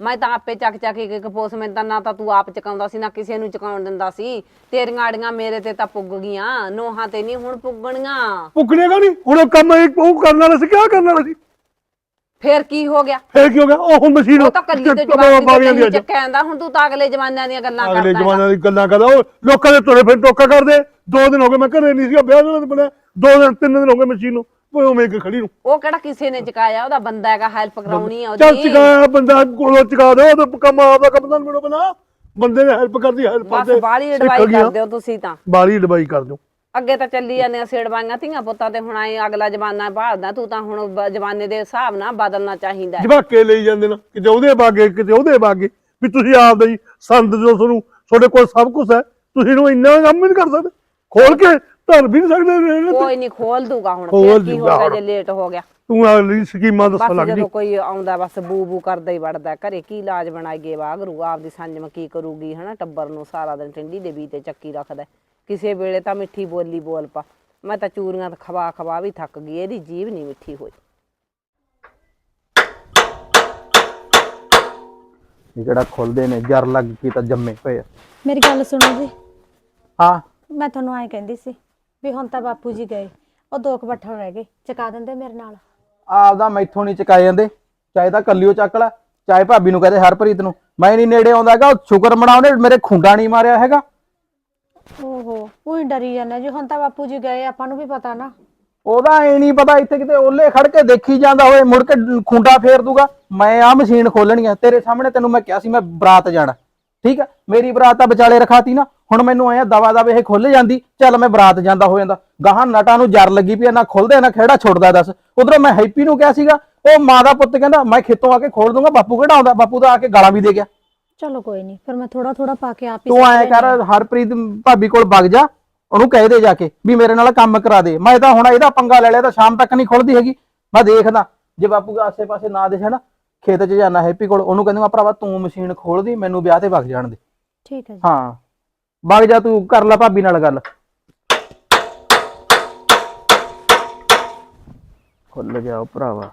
ਮੈਂ ਤਾਂ ਆਪੇ ਚੱਕ ਚੱਕ ਇੱਕ ਇੱਕ ਪੋਸ ਮੈਂ ਤਾਂ ਨਾ ਤਾਂ ਤੂੰ ਆਪ ਚਕਾਉਂਦਾ ਸੀ ਨਾ ਕਿਸੇ ਨੂੰ ਚਕਾਉਣ ਦਿੰਦਾ ਸੀ। ਤੇਰੀਆਂ ਆੜੀਆਂ ਮੇਰੇ ਤੇ ਤਾਂ ਪੁੱਗ ਗਈਆਂ ਨੋਹਾਂ ਤੇ ਨਹੀਂ ਹੁਣ ਪੁੱਗਣੀਆਂ। ਪੁੱਗਣੇ ਕਾ ਨਹੀਂ? ਹੁਣ ਉਹ ਕੰਮ ਇਹ ਉਹ ਕਰਨ ਵਾਲਾ ਸੀ ਕਿਆ ਕਰਨ ਵਾਲਾ ਸੀ? ਫੇਰ ਕੀ ਹੋ ਗਿਆ? ਫੇਰ ਕੀ ਹੋ ਗਿਆ? ਉਹ ਮਸ਼ੀਨ ਉਹ ਤਾਂ ਕੱਲੀ ਤੇ ਜਵਾਨੀ ਦੀ। ਚੱਕਿਆ ਜਾਂਦਾ ਹੁਣ ਤੂੰ ਤਾਂ ਅਗਲੇ ਜਮਾਨਿਆਂ ਦੀਆਂ ਗੱਲਾਂ ਅਗਲੇ ਕਰਦਾ ਹੈਗਾ। ਜਮਾਨੇ ਦੀ ਗੱਲਾਂ ਕਰਦਾ। ਉਹ ਲੋਕਾਂ ਦੇ ਤੁਰੇ ਫਿਰ ਟੋਕਾ ਕਰਦੇ। ਦੋ ਦਿਨ ਹੋ ਗਏ ਮੈਂ ਘਰੇ ਨਹੀਂ ਸੀਗਾ ਵਿਆਹ ਦੇ ਬਣੇ ਦੋ ਦਿਨ ਤਿੰਨ ਦਿਨ ਹੋ ਗਏ ਮਸ਼ੀਨ ਨੂੰ। ਉਹ ਉਵੇਂ ਇੱਕ ਖੜੀ ਨੂੰ। ਉਹ ਕਿਹੜਾ ਕਿਸੇ ਨੇ ਚਕਾਇਆ? ਉਹਦਾ ਬੰਦਾ ਹੈਗਾ ਹੈਲਪ ਕਰਾਉਣੀ ਆ ਚੱਲ ਉਹਦੀ। ਚਕਾ ਬੰਦਾ ਕੋਲੋਂ ਚਕਾ ਦੇ ਉਹ ਕੰਮ ਆਪਦਾ ਕੰਮ ਤਾਂ ਮੈਨੂੰ ਬਣਾ ਬੰਦੇ ਨੇ ਹੈਲਪ ਕਰਦੀ ਹੈਲਪ ਬਸ ਬਾਹਲੀ ਅਡਵਾਈ ਕਰਦੇ ਹੋ ਤੁਸੀਂ ਤਾਂ। ਬਾਲੀ ਦਵਾਈ ਕਰ ਦਿਓ। ਅੱਗੇ ਤਾਂ ਚੱਲੀ ਜਾਂਦੇ ਸੇੜਵਾਈਆਂ ਧੀਆਂ ਪੁੱਤਾਂ ਤੇ ਹੁਣ ਆਏ ਅਗਲਾ ਜਮਾਨਾ ਭਾਲਦਾ ਤੂੰ ਤਾਂ ਹੁਣ ਬ- ਜਮਾਨੇ ਦੇ ਹਿਸਾਬ ਨਾਲ ਬਦਲਣਾ ਚਾਹੀਦਾ ਹੈ। ਜਵਾਕੇ ਲਈ ਜਾਂਦੇ ਨੇ ਕਿਤੇ ਉਹਦੇ ਬਾਗੇ ਕਿਤੇ ਉਹਦੇ ਬਾਗੇ ਵੀ ਤੁਸੀਂ ਆਪ ਦਾ ਹੀ ਸੰਦ ਜੋ ਤੁਹਾਨੂੰ ਤੁਹਾਡੇ ਕੋਲ ਸਭ ਕੁਝ ਹੈ ਤੁਸੀਂ ਨੂੰ ਇੰਨਾ ਕੰਮ ਵੀ ਨਹੀਂ ਕਰ ਸਕਦੇ ਖੋਲ ਕੇ ਧਰ ਵੀ ਨਹੀਂ ਸਕਦੇ। ਕੋਈ ਨਹੀਂ ਖੋਲ ਦੂਗਾ ਹੁਣ ਖੋਲ ਫੇਰ ਕੀ ਹੋ ਦੂਗਾ ਗਿਆ ਹੁਣ। ਜੇ ਲੇਟ ਹੋ ਗਿਆ ਤੂੰ ਅਗਲੀ ਸਕੀਮਾਂ ਦੱਸਣ ਬਸ ਲੱਗ ਜੀ ਜਦੋਂ ਕੋਈ ਆਉਂਦਾ ਬਸ ਬੂ ਬੂ ਕਰਦਾ ਹੀ ਵੜਦਾ ਘਰੇ ਕੀ ਇਲਾਜ ਬਣਾਈਏ ਵਾਗਰੂ ਆਪਦੀ ਸੰਜਮ ਕੀ ਕਰੂਗੀ ਹਨਾ ਟੱਬਰ ਨੂੰ ਸਾਰਾ ਦਿਨ ਟਿੰਡੀ ਦੇ ਵੀ ਤੇ ਚੱਕੀ ਰੱਖਦਾ। ਕਿਸੇ ਵੇਲੇ ਤਾਂ ਮਿੱਠੀ ਬੋਲੀ ਬੋਲ ਪਾ। ਮੈਂ ਤਾਂ ਚੂਰੀਆਂ ਤਾਂ ਖਵਾ ਖਵਾ ਵੀ ਥੱਕ ਗਈ ਇਹਦੀ ਜੀਭ ਨਹੀਂ ਮਿੱਠੀ ਹੋਈ। ਇਹ ਕਿਹੜਾ ਖੁੱਲਦੇ ਨੇ ਜਰ ਲੱਗ ਕੇ ਤਾਂ ਜੰਮੇ ਪਏ ਆ। ਮੇਰੀ ਗੱਲ ਸੁਣੋ ਜੀ। ਹਾਂ। ਮੈਂ ਤੁਹਾਨੂੰ ਐਂ ਕਹਿੰਦੀ ਸੀ ਵੀ ਹੁਣ ਤਾਂ ਬਾਪੂ ਜੀ ਗਏ ਉਹ ਦੋ ਕੁ ਬੱਠਲ ਰਹਿ ਗਏ ਚਕਾ ਦਿੰਦੇ ਮੇਰੇ ਨਾਲ। ਆਪਦਾ ਮੈਥੋਂ ਨਹੀਂ ਚਕਾਏ ਜਾਂਦੇ ਚਾਹੇ ਤਾਂ ਕੱਲਿਓ ਚੱਕ ਲੈ ਚਾਹੇ ਭਾਬੀ ਨੂੰ ਕਹਦੇ ਹਰਪ੍ਰੀਤ ਨੂੰ। ਮੈਂ ਨਹੀਂ ਨੇੜੇ ਆਉਂਦਾ ਹੈਗਾ ਸ਼ੁਕਰ ਮਨਾਉਣੇ ਮੇਰੇ ਖੁੰਡਾ ਨਹੀਂ ਮਾਰਿਆ ਹੈਗਾ। ਓਹੋ ਉਹੀ ਡਰੀ ਜਾਂਦਾ ਜੀ ਹੁਣ ਤਾਂ ਬਾਪੂ ਜੀ ਗਏ ਆਪਾਂ ਨੂੰ ਵੀ ਪਤਾ ਨਾ। ਉਹਦਾ ਐ ਨਹੀਂ ਪਤਾ ਇੱਥੇ ਕਿਤੇ ਓਲੇ ਖੜ ਕੇ ਦੇਖੀ ਜਾਂਦਾ ਹੋਵੇ ਮੁੜ ਕੇ ਖੁੰਡਾ ਫੇਰ ਦੂਗਾ। ਮੈਂ ਆ ਮਸ਼ੀਨ ਖੋਲਣੀ ਆ ਤੇਰੇ ਸਾਹਮਣੇ ਤੈਨੂੰ ਮੈਂ ਕਿਹਾ ਸੀ ਮੈਂ ਬਰਾਤ ਜਾਣਾ। ਠੀਕ ਹੈ ਮੇਰੀ ਬਰਾਤ ਤਾਂ ਵਿਚਾਲੇ ਰਖਾਤੀ ਨਾ। ਹੁਣ ਮੈਨੂੰ ਐ ਦਵਾ ਦਵੇ ਇਹ ਖੁੱਲ ਜਾਂਦੀ ਚੱਲ ਮੈਂ ਬਰਾਤ ਜਾਂਦਾ ਹੋ ਜਾਂਦਾ। ਗਾਹਾਂ ਨਟਾਂ ਨੂੰ ਜਰ ਲੱਗੀ ਪਈ ਆ, ਨਾ ਖੁੱਲਦੇ ਨਾ ਖੇੜਾ ਛੁੱਟਦਾ ਦੱਸ। ਉਧਰੋਂ ਮੈਂ ਹੈਪੀ ਨੂੰ ਕਿਹਾ ਸੀਗਾ ਉਹ ਮਾਂ ਦਾ ਪੁੱਤ ਕਹਿੰਦਾ ਮੈਂ ਖੇਤੋਂ ਆ ਕੇ ਖੋਲ ਦੂੰਗਾ ਬਾਪੂ ਕਿਹੜਾ ਆਉਂਦਾ? ਬਾਪੂ ਦਾ ਆ ਕੇ ਗਾਲਾਂ ਵੀ ਦੇ ਗਿਆ। ਚਲੋ ਕੋਈ ਨਹੀਂ ਫਿਰ ਮੈਂ ਥੋੜਾ ਥੋੜਾ ਪਾ ਕੇ ਆਪ ਹੀ ਤੂੰ ਐ ਕਰ ਹਰਪ੍ਰੀਤ ਭਾਬੀ ਕੋਲ ਵਗ ਜਾ ਉਹਨੂੰ ਕਹਿ ਦੇ ਜਾ ਕੇ ਵੀ ਮੇਰੇ ਨਾਲ ਕੰਮ ਕਰਾ ਦੇ। ਮੈਂ ਤਾਂ ਹੁਣ ਇਹਦਾ ਪੰਗਾ ਲੈ ਲਿਆ ਤਾਂ ਸ਼ਾਮ ਤੱਕ ਨਹੀਂ ਖੁੱਲਦੀ ਹੈਗੀ। ਮੈਂ ਦੇਖਦਾ ਜੇ ਬਾਪੂ ਦੇ ਆਸੇ-ਪਾਸੇ ਨਾ ਦਿਖੇ ਨਾ ਖੇਤ 'ਚ ਜਾਣਾ ਹੈਪੀ ਕੋਲ ਉਹਨੂੰ ਕਹਿੰਦਾ ਭਰਾਵਾ ਤੂੰ ਮਸ਼ੀਨ ਖੋਲਦੀ ਮੈਨੂੰ ਵਿਆਹ ਤੇ ਵਗ ਜਾਣ ਦੇ। ਠੀਕ ਹੈ ਜੀ। ਹਾਂ ਵਗ ਜਾ ਤੂੰ ਕਰ ਲੈ ਭਾਬੀ ਨਾਲ ਗੱਲ। ਖੁੱਲ ਗਿਆ ਉਹ ਭਰਾਵਾ।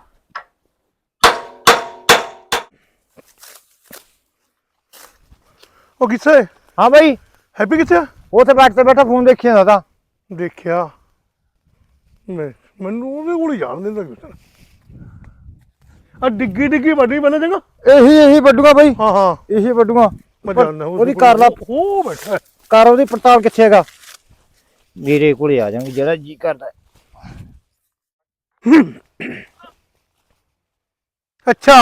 ਉਹ ਕਿੱਥੇ? ਹਾਂ ਬਾਈ। ਹੈਪੀ ਕਿੱਥੇ ਆ? ਉੱਥੇ ਬੈਠ ਤੇ ਬੈਠਾ ਫੋਨ ਦੇਖੀ ਜਾਂਦਾ ਤਾਂ। ਦੇਖਿਆ। ਮੈਂ ਮੈਨੂੰ ਉਹਦੇ ਕੋਲ ਜਾਣ ਦਿੰਦਾ ਕਿਸੇ ਆ ਡਿੱਗੀ ਡਿੱਗੀ ਵੱਡੀ ਬਣਾ ਚੰਗਾ ਇਹੀ ਇਹੀ ਵੱਡੂਗਾ ਬਾਈ। ਹਾਂ ਹਾਂ। ਇਹੀ ਵੱਡੂਗਾ। ਮੈਂ ਜਾਣਦਾ ਉਹਦੀ ਕਰ ਲਾ ਉਹ ਬੈਠਾ ਹੈ। ਕਰ ਉਹਦੀ ਪੜਤਾਲ ਕਿੱਥੇ ਹੈਗਾ? ਮੇਰੇ ਕੋਲੇ ਆ ਜਾਵਾਂਗੇ ਜਿਹੜਾ ਜੀ ਕਰਦਾ। ਅੱਛਾ।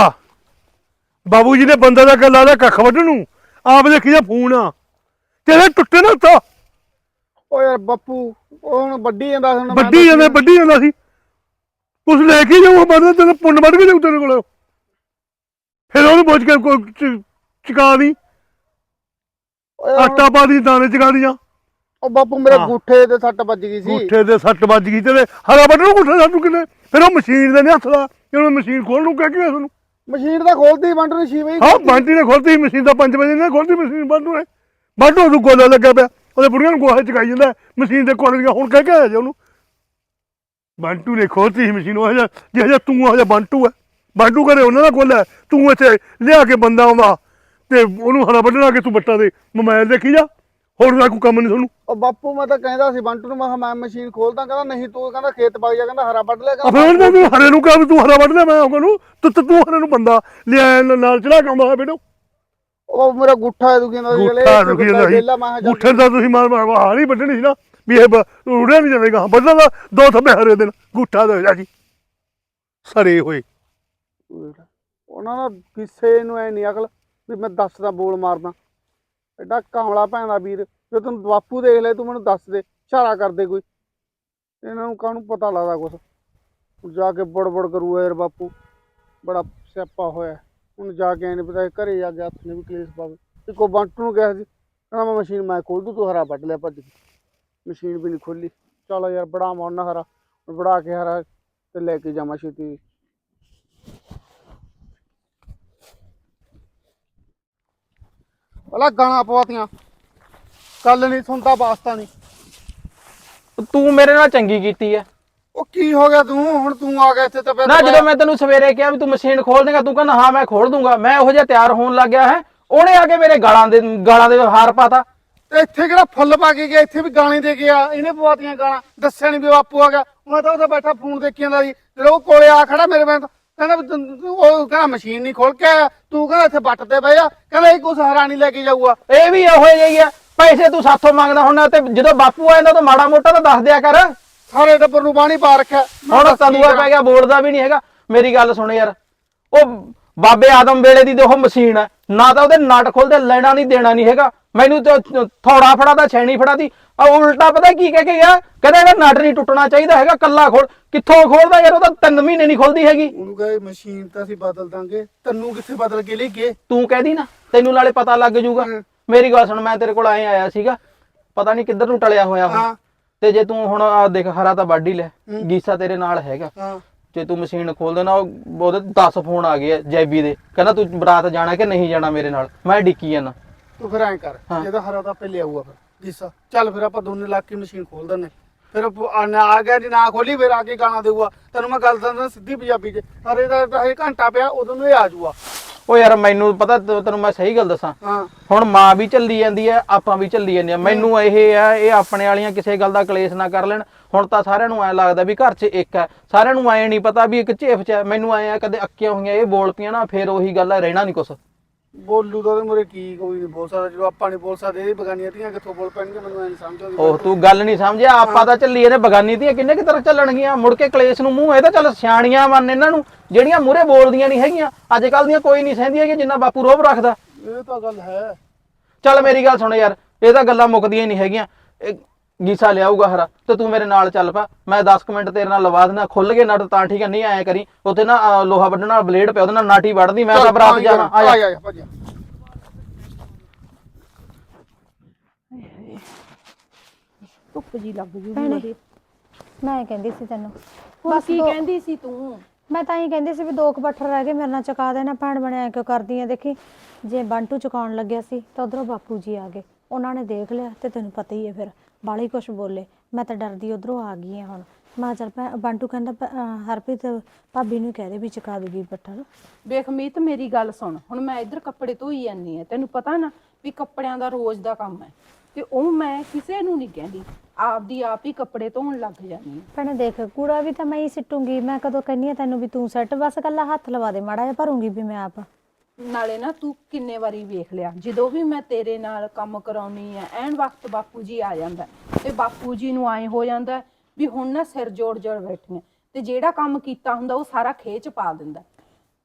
ਬਾਬੂ ਜੀ ਨੇ ਬੰਦਾ ਦਾ ਗੱਲਾਂ ਦਾ ਕੱਖ ਵੱਢਣ ਨੂੰ। ਆਪ ਦੇਖੀ ਜਾ ਫੋਨ ਆ। ਤੇਰੇ ਟੁੱਟੇ ਨਾ ਤਾ ਓ ਯਾਰ ਬੱਪੂ ਉਹ ਹੁਣ ਵੱਡੀ ਜਾਂਦਾ ਹੁਣ ਮੈਂ ਵੱਡੀ ਜਾਂਦਾ ਵੱਡੀ ਜਾਂਦਾ ਸੀ। ਕੁਛ ਲੈ ਕੇ ਜਾਊ ਬੰਦਾ ਤੈਨੂੰ ਪੁੰਨ ਵੱਢ ਕੇ ਜਾਊ ਤੇਰੇ ਕੋਲ। ਫਿਰ ਉਹਨੂੰ ਪੁੱਛ ਕੇ ਕੋਈ ਚੁਕਾ ਦੀ। ਹੁਣ- ਆਟਾ ਪਾ ਦੀ ਦਾਣੇ ਚੁਕਾ ਦੀਆਂ ਉਹ ਬਾਪੂ ਮੇਰੇ ਹਾਂ। ਗੁੱਠੇ ਤੇ ਸੱਟ ਵੱਜ ਗਈ ਸੀ। ਗੁੱਠੇ ਦੇ ਸੱਟ ਵੱਜ ਗਈ ਤੇ ਹਰਾ ਵੱਢਣ ਨੂੰ ਗੁੱਠਾ ਸਾਨੂੰ ਕਿਨੇ ਫਿਰ ਉਹ ਮਸ਼ੀਨ ਦੇ ਨਹੀਂ ਹੱਥ ਦਾ। ਉਹ ਮਸ਼ੀਨ ਖੋਲ ਨੂੰ ਕਹਿ ਕੇ ਤੁਹਾਨੂੰ ਮਸ਼ੀਨ ਤਾਂ ਖੋਲਦੀ ਬੰਦ ਨੂੰ 6 ਵਜੇ ਹਾਂ ਬਾਂਟੀ ਨੇ ਖੋਲਤੀ ਮਸ਼ੀਨ ਤਾਂ 5 ਵਜੇ ਨੇ ਖੋਲਤੀ ਮਸ਼ੀਨ ਬਾਂਟੂ ਨੇ ਬਾਂਟੂ ਨੂੰ ਗੋਲਾ ਲੱਗਾ ਪਿਆ। ਉਹਦੇ ਬੁੜੀਆਂ ਨੂੰ ਗੋਹਾ ਚਕਾਈ ਜਾਂਦਾ। ਮਸ਼ੀਨ ਦੇ ਕੋਲ ਹੁਣ ਕਹਿ ਕੇ ਆਇਆ ਜੀ ਉਹਨੂੰ। ਬਾਂਟੂ ਨੇ ਖੋਲਤੀ ਮਸ਼ੀਨ ਉਹ ਜਿਹਾ ਜਿਹੜਾ ਜਿਹਾ ਤੂੰ ਉਹ ਜਿਹਾ ਬਾਂਟੂ ਹੈ। ਬਾਂਟੂ ਕਰੇ ਉਹਨਾਂ ਦਾ ਕੋਲ ਹੈ। ਤੂੰ ਇੱਥੇ ਲਿਆ ਕੇ ਬੰਦਾ ਆਉਂਦਾ। ਤੇ ਉਹਨੂੰ ਹਰਾ ਵੱਢਣਾ ਕਿ ਤੂੰ ਬੱਟਾ ਦੇ। ਮੋਬਾਈਲ ਦੇਖੀ ਜਾ। ਹੋਰ ਦਾ ਕੋਈ ਕੰਮ ਨਹੀਂ ਤੁਹਾਨੂੰ? ਉਹ ਬਾਪੂ ਮੈਂ ਤਾਂ ਕਹਿੰਦਾ ਸੀ ਬੰਟੂ ਨੂੰ ਮੈਂ ਕਿਹਾ ਮੈਂ ਮਸ਼ੀਨ ਖੋਲਦਾ ਕਹਿੰਦਾ ਨਹੀਂ ਤੂੰ ਕਹਿੰਦਾ ਖੇਤ ਪਾ ਜਾ ਕਹਿੰਦਾ ਹਰਾ ਵੱਢ ਲਿਆ ਆ ਫਿਰ ਉਹਨੇ ਤੂੰ ਹਰੇ ਨੂੰ ਵੀ ਤੂੰ ਹਰਾ ਵੱਢ ਲੈ ਮੈਂ ਉਹਨਾਂ ਨੂੰ ਤੂੰ ਤੂੰ ਤੂੰ ਹਰੇ ਨੂੰ ਬੰਦਾ ਲਿਆ ਨਾਲ ਚੜਾ ਕੇ ਆਉਂਦਾ ਹੈ ਬੇਟੋ। ਉਹ ਮੇਰਾ ਗੁੱਠਾ ਦੁਖੀ ਜਾਂਦਾ ਸੀ ਗੁੱਠਾ ਦੁਖੀ ਜਾਂਦਾ ਸੀ। ਗੁੱਠੇ ਦਾ ਤੁਸੀਂ ਮਾਰ ਮਾਰ ਹਾਰ ਹੀ ਵੱਢਣੀ ਸੀ ਨਾ ਵੀ ਇਹ ਉੜਿਆ ਨਹੀਂ ਜਾਵੇਗਾ। ਵੱਢਣ ਦਾ ਦੋ ਥੱਬੇ ਹਰੇ ਦਿਨ ਗੁੱਠਾ ਦੇ ਜਾ ਜੀ। ਸਰੇ ਹੋਏ। ਉਹਨਾਂ ਦਾ ਕਿਸੇ ਨੂੰ ਐ ਨਹੀਂ ਅਕਲ ਵੀ ਮੈਂ ਦੱਸਦਾ ਬੋਲ ਮਾਰਦਾ। ਐਡਾ ਕਾਮਲਾ ਭੈਣ ਦਾ ਵੀਰ, ਜੇ ਤੈਨੂੰ ਬਾਪੂ ਦੇਖ ਲੈ ਤੂੰ ਮੈਨੂੰ ਦੱਸ ਦੇ, ਇਸ਼ਾਰਾ ਕਰ ਦੇ ਕੋਈ। ਇਹਨਾਂ ਨੂੰ ਕਾਹਨੂੰ ਪਤਾ ਲੱਗਦਾ ਕੁਛ? ਜਾ ਕੇ ਬੜਬੜ ਕਰੂ ਯਾਰ ਬਾਪੂ। ਬੜਾ ਸਿਆਪਾ ਹੋਇਆ। ਹੁਣ ਜਾ ਕੇ ਐ ਪਤਾ ਘਰੇ ਜਾ ਕੇ ਹੱਥ ਨੇ ਵੀ ਕਲੇਸ਼ ਪਾਵੇ ਇੱਕੋ ਬੰਟੂ ਨੂੰ ਕਿਹਾ ਸੀ, ਕਹਿੰਦਾ ਮੈਂ ਮਸ਼ੀਨ, ਮੈਂ ਖੋਲ ਦੂੰ, ਤੂੰ ਹਰਾ ਵੱਢ ਲਿਆ ਭੱਜ ਕੇ। ਮਸ਼ੀਨ ਵੀ ਨਹੀਂ ਖੋਲੀ। ਚਲੋ ਯਾਰ, ਬੜਾ ਮੌਨ ਨਾ ਹਰਾ ਬੜਾ ਕੇ ਹਰਾ ਤੇ ਲੈ ਕੇ ਜਾਵਾਂ ਛੇਤੀ। ਭਲਾ ਗਾਣਾ ਪਵਾਤੀਆਂ। ਕੱਲ ਨਹੀਂ ਸੁਣਦਾ ਵਾਸਤਾ ਨਹੀਂ। ਤੂੰ ਮੇਰੇ ਨਾਲ ਚੰਗੀ ਕੀਤੀ ਐ। ਉਹ ਕੀ ਹੋ ਗਿਆ ਤੂੰ? ਹੁਣ ਤੂੰ ਆ ਗਿਆ ਇੱਥੇ ਤਾਂ ਫਿਰ ਨਾ ਜਦੋਂ ਮੈਂ ਤੈਨੂੰ ਸਵੇਰੇ ਕਿਹਾ ਵੀ ਤੂੰ ਮਸ਼ੀਨ ਖੋਲ ਦੇਗਾ ਤੂੰ ਕਹਿੰਦਾ ਹਾਂ ਮੈਂ ਖੋਲ ਦੂੰਗਾ। ਮੈਂ ਉਹੋ ਜਿਹਾ ਤਿਆਰ ਹੋਣ ਲੱਗ ਗਿਆ ਹੈ। ਉਹਨੇ ਆ ਕੇ ਮੇਰੇ ਗਾਲਾਂ ਦੇ ਗਾਲਾਂ ਦੇ ਹਾਰ ਪਾਤਾ। ਤੇ ਇੱਥੇ ਕਿਹੜਾ ਫੁੱਲ ਪਾ ਕੇ ਗਿਆ? ਇੱਥੇ ਵੀ ਗਾਣੇ ਦੇ ਗਿਆ ਇਹਨੇ ਪਵਾਤੀਆਂ ਗਾਲਾਂ। ਦੱਸਿਆ ਨਹੀਂ ਵੀ ਬਾਪੂ ਆ ਗਿਆ। ਮੈਂ ਤਾਂ ਉੱਥੇ ਬੈਠਾ ਫੋਨ ਦੇਖੀ ਜਾਂਦਾ ਸੀ। ਜਦੋਂ ਉਹ ਕੋਲੇ ਆ ਖੜਾ ਮੇਰੇ ਬੰਦ ਕਹਿੰਦਾ ਵੀ ਤੂੰ- ਤੂੰ- ਉਹ ਕਹਿੰਦਾ ਮਸ਼ੀਨ ਨਹੀਂ ਖੋਲ ਕੇ ਆਇਆ। ਤੂੰ ਕਹਿੰਦਾ ਇੱਥੇ ਬੱਟ ਤੇ ਬਹਿ ਜਾ। ਕਹਿੰਦਾ ਇਹ ਕੁਛ ਹਰਾਣੀ ਲੈ ਕੇ ਜਾਊਗਾ। ਇਹ ਵੀ ਇਹੋ ਜਿਹਾ ਹੀ ਆ। ਪੈਸੇ ਤੂੰ ਸਾਥੋਂ ਮੰਗਦਾ ਹੁੰਦਾ ਤੇ ਜਦੋਂ ਬਾਪੂ ਆ ਜਾਂਦਾ ਤਾਂ ਮਾੜਾ ਮੋਟਾ ਤਾਂ ਦੱਸ ਦਿਆ ਕਰ। ਸਾਰੇ ਟੱਬਰ ਨੂੰ ਬਾਣੀ ਪਾ ਰੱਖਿਆ। ਮੈਂ ਹੁਣ ਦੱਸ ਕੀ ਤੰਦੂਆ। ਪੈ ਗਿਆ ਬੋਲਦਾ ਵੀ ਨਹੀਂ ਹੈਗਾ। ਮੇਰੀ ਗੱਲ ਸੁਣ ਯਾਰ। ਉਹ ਬਾਬੇ ਆਦਮ ਵੇਲੇ ਦੀ ਉਹ ਮਸ਼ੀਨ ਹੈ ਨਾ ਤਾਂ ਉਹਦੇ ਨਟ ਖੁੱਲਦੇ ਲੈਣਾ ਨਹੀਂ ਦੇਣਾ ਨਹੀਂ ਹੈਗਾ। ਮੈਨੂੰ ਤੇ ਥੋੜਾ ਫੜਾ ਤਾਂ ਛੈਣੀ ਫੜਾ ਦੀ ਆ ਉਲਟਾ ਪਤਾ ਕੀ ਕਹਿ ਕੇ ਗਿਆ? ਕਹਿੰਦਾ ਇਹਦਾ ਨਟ ਨਹੀਂ ਟੁੱਟਣਾ ਚਾਹੀਦਾ ਹੈਗਾ ਕੱਲਾ ਖੋਲ। ਕਿੱਥੋਂ ਖੋਲਦਾ ਯਾਰ ਉਹ ਤਾਂ ਤਿੰਨ ਮਹੀਨੇ ਨਹੀਂ ਖੁੱਲਦੀ ਹੈਗੀ। ਉਹਨੂੰ ਕਹੇ ਮਸ਼ੀਨ ਤਾਂ ਅਸੀਂ ਬਦਲ ਦਾਂਗੇ। ਤੈਨੂੰ ਕਿੱਥੇ ਬਦਲ ਕੇ ਲੈ ਗਏ ਤੂੰ ਕਹਿਦੀ ਨਾ ਤੈਨੂੰ ਨਾਲੇ ਪਤਾ ਲੱਗ ਜਾਊਗਾ। ਮੇਰੀ ਗੱਲ ਸੁਣ ਮੈਂ ਤੇਰੇ ਕੋਲ ਆਏ ਆਇਆ ਸੀਗਾ। ਪਤਾ ਨਹੀਂ ਕਿੱਧਰ ਨੂੰ ਟਲਿਆ ਹੋਇਆ ਉਹ। ਹਾਂ। ਤੇ ਜੇ ਤੂੰ ਹੁਣ ਆ ਦੇਖ ਹਰਾ ਤਾਂ ਵੱਢ ਹੀ ਲੈ। ਗੀਸਾ ਤੇਰੇ ਨਾਲ ਹੈਗਾ। ਹਾਂ। ਜੇ ਤੂੰ ਮਸ਼ੀਨ ਖੋਲ ਦੇਣਾ ਉਹ- ਉਹਦੇ 10 ਫੋਨ ਆ ਗਏ ਆ ਜੈਬੀ ਦੇ। ਕਹਿੰਦਾ ਤੂੰ ਬਰਾਤ ਜਾਣਾ ਕਿ ਨਹੀਂ ਜਾਣਾ ਮੇਰੇ ਨਾਲ? ਮੈਂ ਡਿੱਕੀ ਜਾਣਾ ਤੂੰ ਫਿਰ ਐਂ ਕਰ ਹਾਂ। ਜਿਹਦਾ ਹਰਾ ਤਾਂ ਪਹਿਲੇ ਆਊਗਾ ਫਿਰ। ਜਿਸਾ ਚੱਲ ਫਿਰ ਆਪਾਂ ਦੋਨੇ ਲੱਗ ਕੇ ਮਸ਼ੀਨ ਖੋਲ ਦਿੰਨੇ ਫਿਰ ਉਹ ਆ ਨਾ ਆ ਗਿਆ ਜੀ ਨਾ ਖੋਲੀ ਫਿਰ ਆ ਕੇ ਗਾਣਾ ਦੇਊਗਾ। ਤੈਨੂੰ ਮੈਂ ਗੱਲ ਦੱਸਦਾ ਸਿੱਧੀ ਪੰਜਾਬੀ 'ਚ ਹਰੇ ਦਾ ਤਾਂ ਇਹ ਘੰਟਾ ਪਿਆ ਉਦੋਂ ਨੂੰ ਇਹ ਆ ਜਾਊਗਾ। ਉਹ ਯਾਰ ਮੈਨੂੰ ਪਤਾ ਤੇ- ਤੈਨੂੰ ਮੈਂ ਸਹੀ ਗੱਲ ਦੱਸਾਂ। ਹਾਂ। ਹੁਣ ਮਾਂ ਵੀ ਚੱਲੀ ਜਾਂਦੀ ਹੈ ਆਪਾਂ ਵੀ ਚੱਲੀ ਜਾਂਦੇ ਆ ਮੈਨੂੰ ਇਹ ਆ ਇਹ ਆਪਣੇ ਵਾਲੀਆਂ ਕਿਸੇ ਗੱਲ ਦਾ ਕਲੇਸ਼ ਨਾ ਕਰ ਲੈਣ। ਹੁਣ ਤਾਂ ਸਾਰਿਆਂ ਨੂੰ ਐ ਲੱਗਦਾ ਵੀ ਘਰ 'ਚ ਇੱਕ ਹੈ। ਸਾਰਿਆਂ ਨੂੰ ਐ ਨਹੀਂ ਪਤਾ ਵੀ ਇੱਕ ਝੇਫ 'ਚ ਹੈ। ਮੈਨੂੰ ਐ ਆ ਕਦੇ ਅੱਕੀਆਂ ਹੋਈਆਂ ਇਹ ਬੋਲ ਪਈਆਂ ਨਾ ਫੇਰ ਉਹੀ ਗੱਲ ਹੈ ਰਹਿਣਾ ਨਹੀਂ ਕੁਛ। ਬੋਲੂ ਤਾਂ ਉਹਦੇ ਮੁਰੇ ਕੀ ਕੋਈ ਨਹੀਂ ਬੋਲ ਸਕਦਾ। ਜਦੋਂ ਆਪਾਂ ਨਹੀਂ ਬੋਲ ਸਕਦੇ ਇਹ ਬਗਾਨੀਆਂ ਧੀਆਂ ਕਿੱਥੋਂ ਬੋਲ ਪੈਣਗੇ ਮੈਨੂੰ ਐ ਨਹੀਂ ਸਮਝ ਆਉਂਦੀ। ਉਹ ਤੂੰ ਗੱਲ ਨਹੀਂ ਸਮਝਿਆ ਆਪਾਂ ਤਾਂ ਚੱਲੀ ਇਹਨੇ ਬਗਾਨੀ ਦੀਆਂ ਕਿੰਨੇ ਕਿ ਤਰ੍ਹਾਂ ਚੱਲਣਗੀਆਂ? ਮੁੜ ਕੇ ਕਲੇਸ਼ ਨੂੰ ਮੂੰਹ ਇਹ ਤਾਂ ਚੱਲ ਸਿਆਣੀਆਂ ਮੰਨ ਇਹਨਾਂ ਨੂੰ ਜਿਹੜੀਆਂ ਮੂਰੇ ਬੋਲਦੀਆਂ ਨਹੀਂ ਹੈਗੀਆਂ। ਅੱਜ ਕੱਲ ਦੀਆਂ ਕੋਈ ਨਹੀਂ ਸਹਿੰਦੀਆਂ ਕਿ ਜਿੰਨਾ ਬਾਪੂ ਰੋਬ ਰੱਖਦਾ। ਇਹ ਤਾਂ ਗੱਲ ਹੈ। ਚੱਲ ਮੇਰੀ ਗੱਲ ਸੁਣ ਯਾਰ ਇਹ ਤਾਂ ਗੱਲਾਂ ਮੁੱਕਦੀਆਂ ਹੀ ਨਹੀਂ ਹੈਗੀਆਂ। ਇਹ ਗੀਸਾ ਲਿਆਊਗਾ ਹਰਾ ਤੇ ਤੂੰ ਮੇਰੇ ਨਾਲ ਚੱਲ ਪਾ ਮੈਂ 10 ਕੁ ਮਿੰਟ ਤੇਰੇ ਨਾਲ ਲਵਾ ਦੇਣਾ ਖੁੱਲ ਗਏ ਨਟ ਤਾਂ ਠੀਕ ਹੈ ਨਹੀਂ ਆਇਆ ਕਰੀ ਉੱਥੇ ਨਾ ਅਹ, ਲੋਹਾ ਵੱਢਣ ਨਾਲ ਬਲੇਡ ਪਿਆ ਉਹਦੇ ਨਾਲ ਨਾਟੀ ਵੱਢਦੀ ਮੈਂ ਤਾਂ ਬਰਾਤ ਜਾਣਾ ਆ ਆ ਜਾ ਜਾ ਭੱਜ ਜਾ। ਧੁੱਪ ਜੀ ਲੱਗ ਜੂਗੀ ਭੈਣੇ, ਉਹਦੇ। ਮੈਂ ਕਹਿੰਦੀ ਸੀ ਤੈਨੂੰ ਹੁਣ ਬਸ ਕੀ ਦੋ- ਕਹਿੰਦੀ ਸੀ ਤੂੰ? ਮੈਂ ਤਾਂ ਹੀ ਕਹਿੰਦੀ ਸੀ ਵੀ ਦੋ ਕੁ ਪੱਠਰ ਰਹਿ ਗਏ ਮੇਰੇ ਨਾਲ ਚੁਕਾ ਦੇਣਾ ਭੈਣ ਬਣਿਆ ਕਿਉਂ ਕਰਦੀ ਆ ਦੇਖੀ। ਜੇ ਬੰਟੂ ਚੁਕਾਉਣ ਲੱਗਿਆ ਸੀ ਤਾਂ ਉਧਰੋਂ ਬਾਪੂ ਜੀ ਆ ਗਏ ਉਹਨਾਂ ਨੇ ਦੇਖ ਲਿਆ ਤੇ ਤੈਨੂੰ ਪਤਾ ਹੀ ਹੈ ਫਿਰ। ਬਾਲੀ ਕੁਛ ਬੋਲੇ। ਮੈਂ ਤਾਂ ਡਰਦੀ ਉਧਰੋਂ ਆ ਗਈ ਆ ਹੁਣ। ਮੈਂ ਕਿਹਾ ਚੱਲ ਭੈ- ਬੰਟੂ ਕਹਿੰਦਾ ਭੈ- ਅਹ ਹਰਪ੍ਰੀਤ ਭਾਬੀ ਨੂੰ ਕਹਿ ਦੇ ਵੀ ਚੁਕਾ ਦੂਗੀ ਪੱਠਰ ਵੇਖ ਮੀਤ ਮੇਰੀ ਗੱਲ ਸੁਣ। ਹੁਣ ਮੈਂ ਇੱਧਰ ਕੱਪੜੇ ਧੋਈ ਜਾਂਦੀ ਆ ਤੈਨੂੰ ਪਤਾ ਨਾ ਵੀ ਕੱਪੜਿਆਂ ਦਾ ਰੋਜ਼ ਦਾ ਕੰਮ ਹੈ। ਤੇ ਉਹ ਮੈਂ ਕਿਸੇ ਨੂੰ ਨਹੀਂ ਕਹਿੰਦੀ। ਆਪਦੀ ਆਪ ਹੀ ਕੱਪੜੇ ਧੋਣ ਲੱਗ ਜਾਂਦੀ ਆ ਭੈਣੇ ਦੇਖ ਕੂੜਾ ਵੀ ਤਾਂ ਮੈਂ ਹੀ ਸਿੱਟੂਗੀ। ਮੈਂ ਕਦੋਂ ਕਹਿੰਨੀ ਆ ਤੈਨੂੰ ਵੀ ਤੂੰ ਸੱਟ। ਬਸ ਕੱਲਾ ਹੱਥ ਲਵਾ ਦੇ। ਮਾੜਾ ਜਿਹਾ ਭਰੂੰਗੀ ਵੀ ਮੈਂ ਆਪ। ਨਾਲੇ ਨਾ ਤੂੰ ਕਿੰਨੇ ਵਾਰੀ ਵੇਖ ਲਿਆ, ਜਦੋਂ ਵੀ ਮੈਂ ਤੇਰੇ ਨਾਲ ਕੰਮ ਕਰਾਉਣੀ ਆ, ਐਨ ਵਕਤ ਬਾਪੂ ਜੀ ਆ ਜਾਂਦਾ। ਤੇ ਬਾਪੂ ਜੀ ਨੂੰ ਐ ਹੋ ਜਾਂਦਾ ਵੀ ਹੁਣ ਨਾ ਸਿਰ ਜੋੜ ਜੋੜ ਬੈਠੀਆਂ, ਤੇ ਜਿਹੜਾ ਕੰਮ ਕੀਤਾ ਹੁੰਦਾ ਉਹ ਸਾਰਾ ਖੇਚ ਪਾ ਦਿੰਦਾ।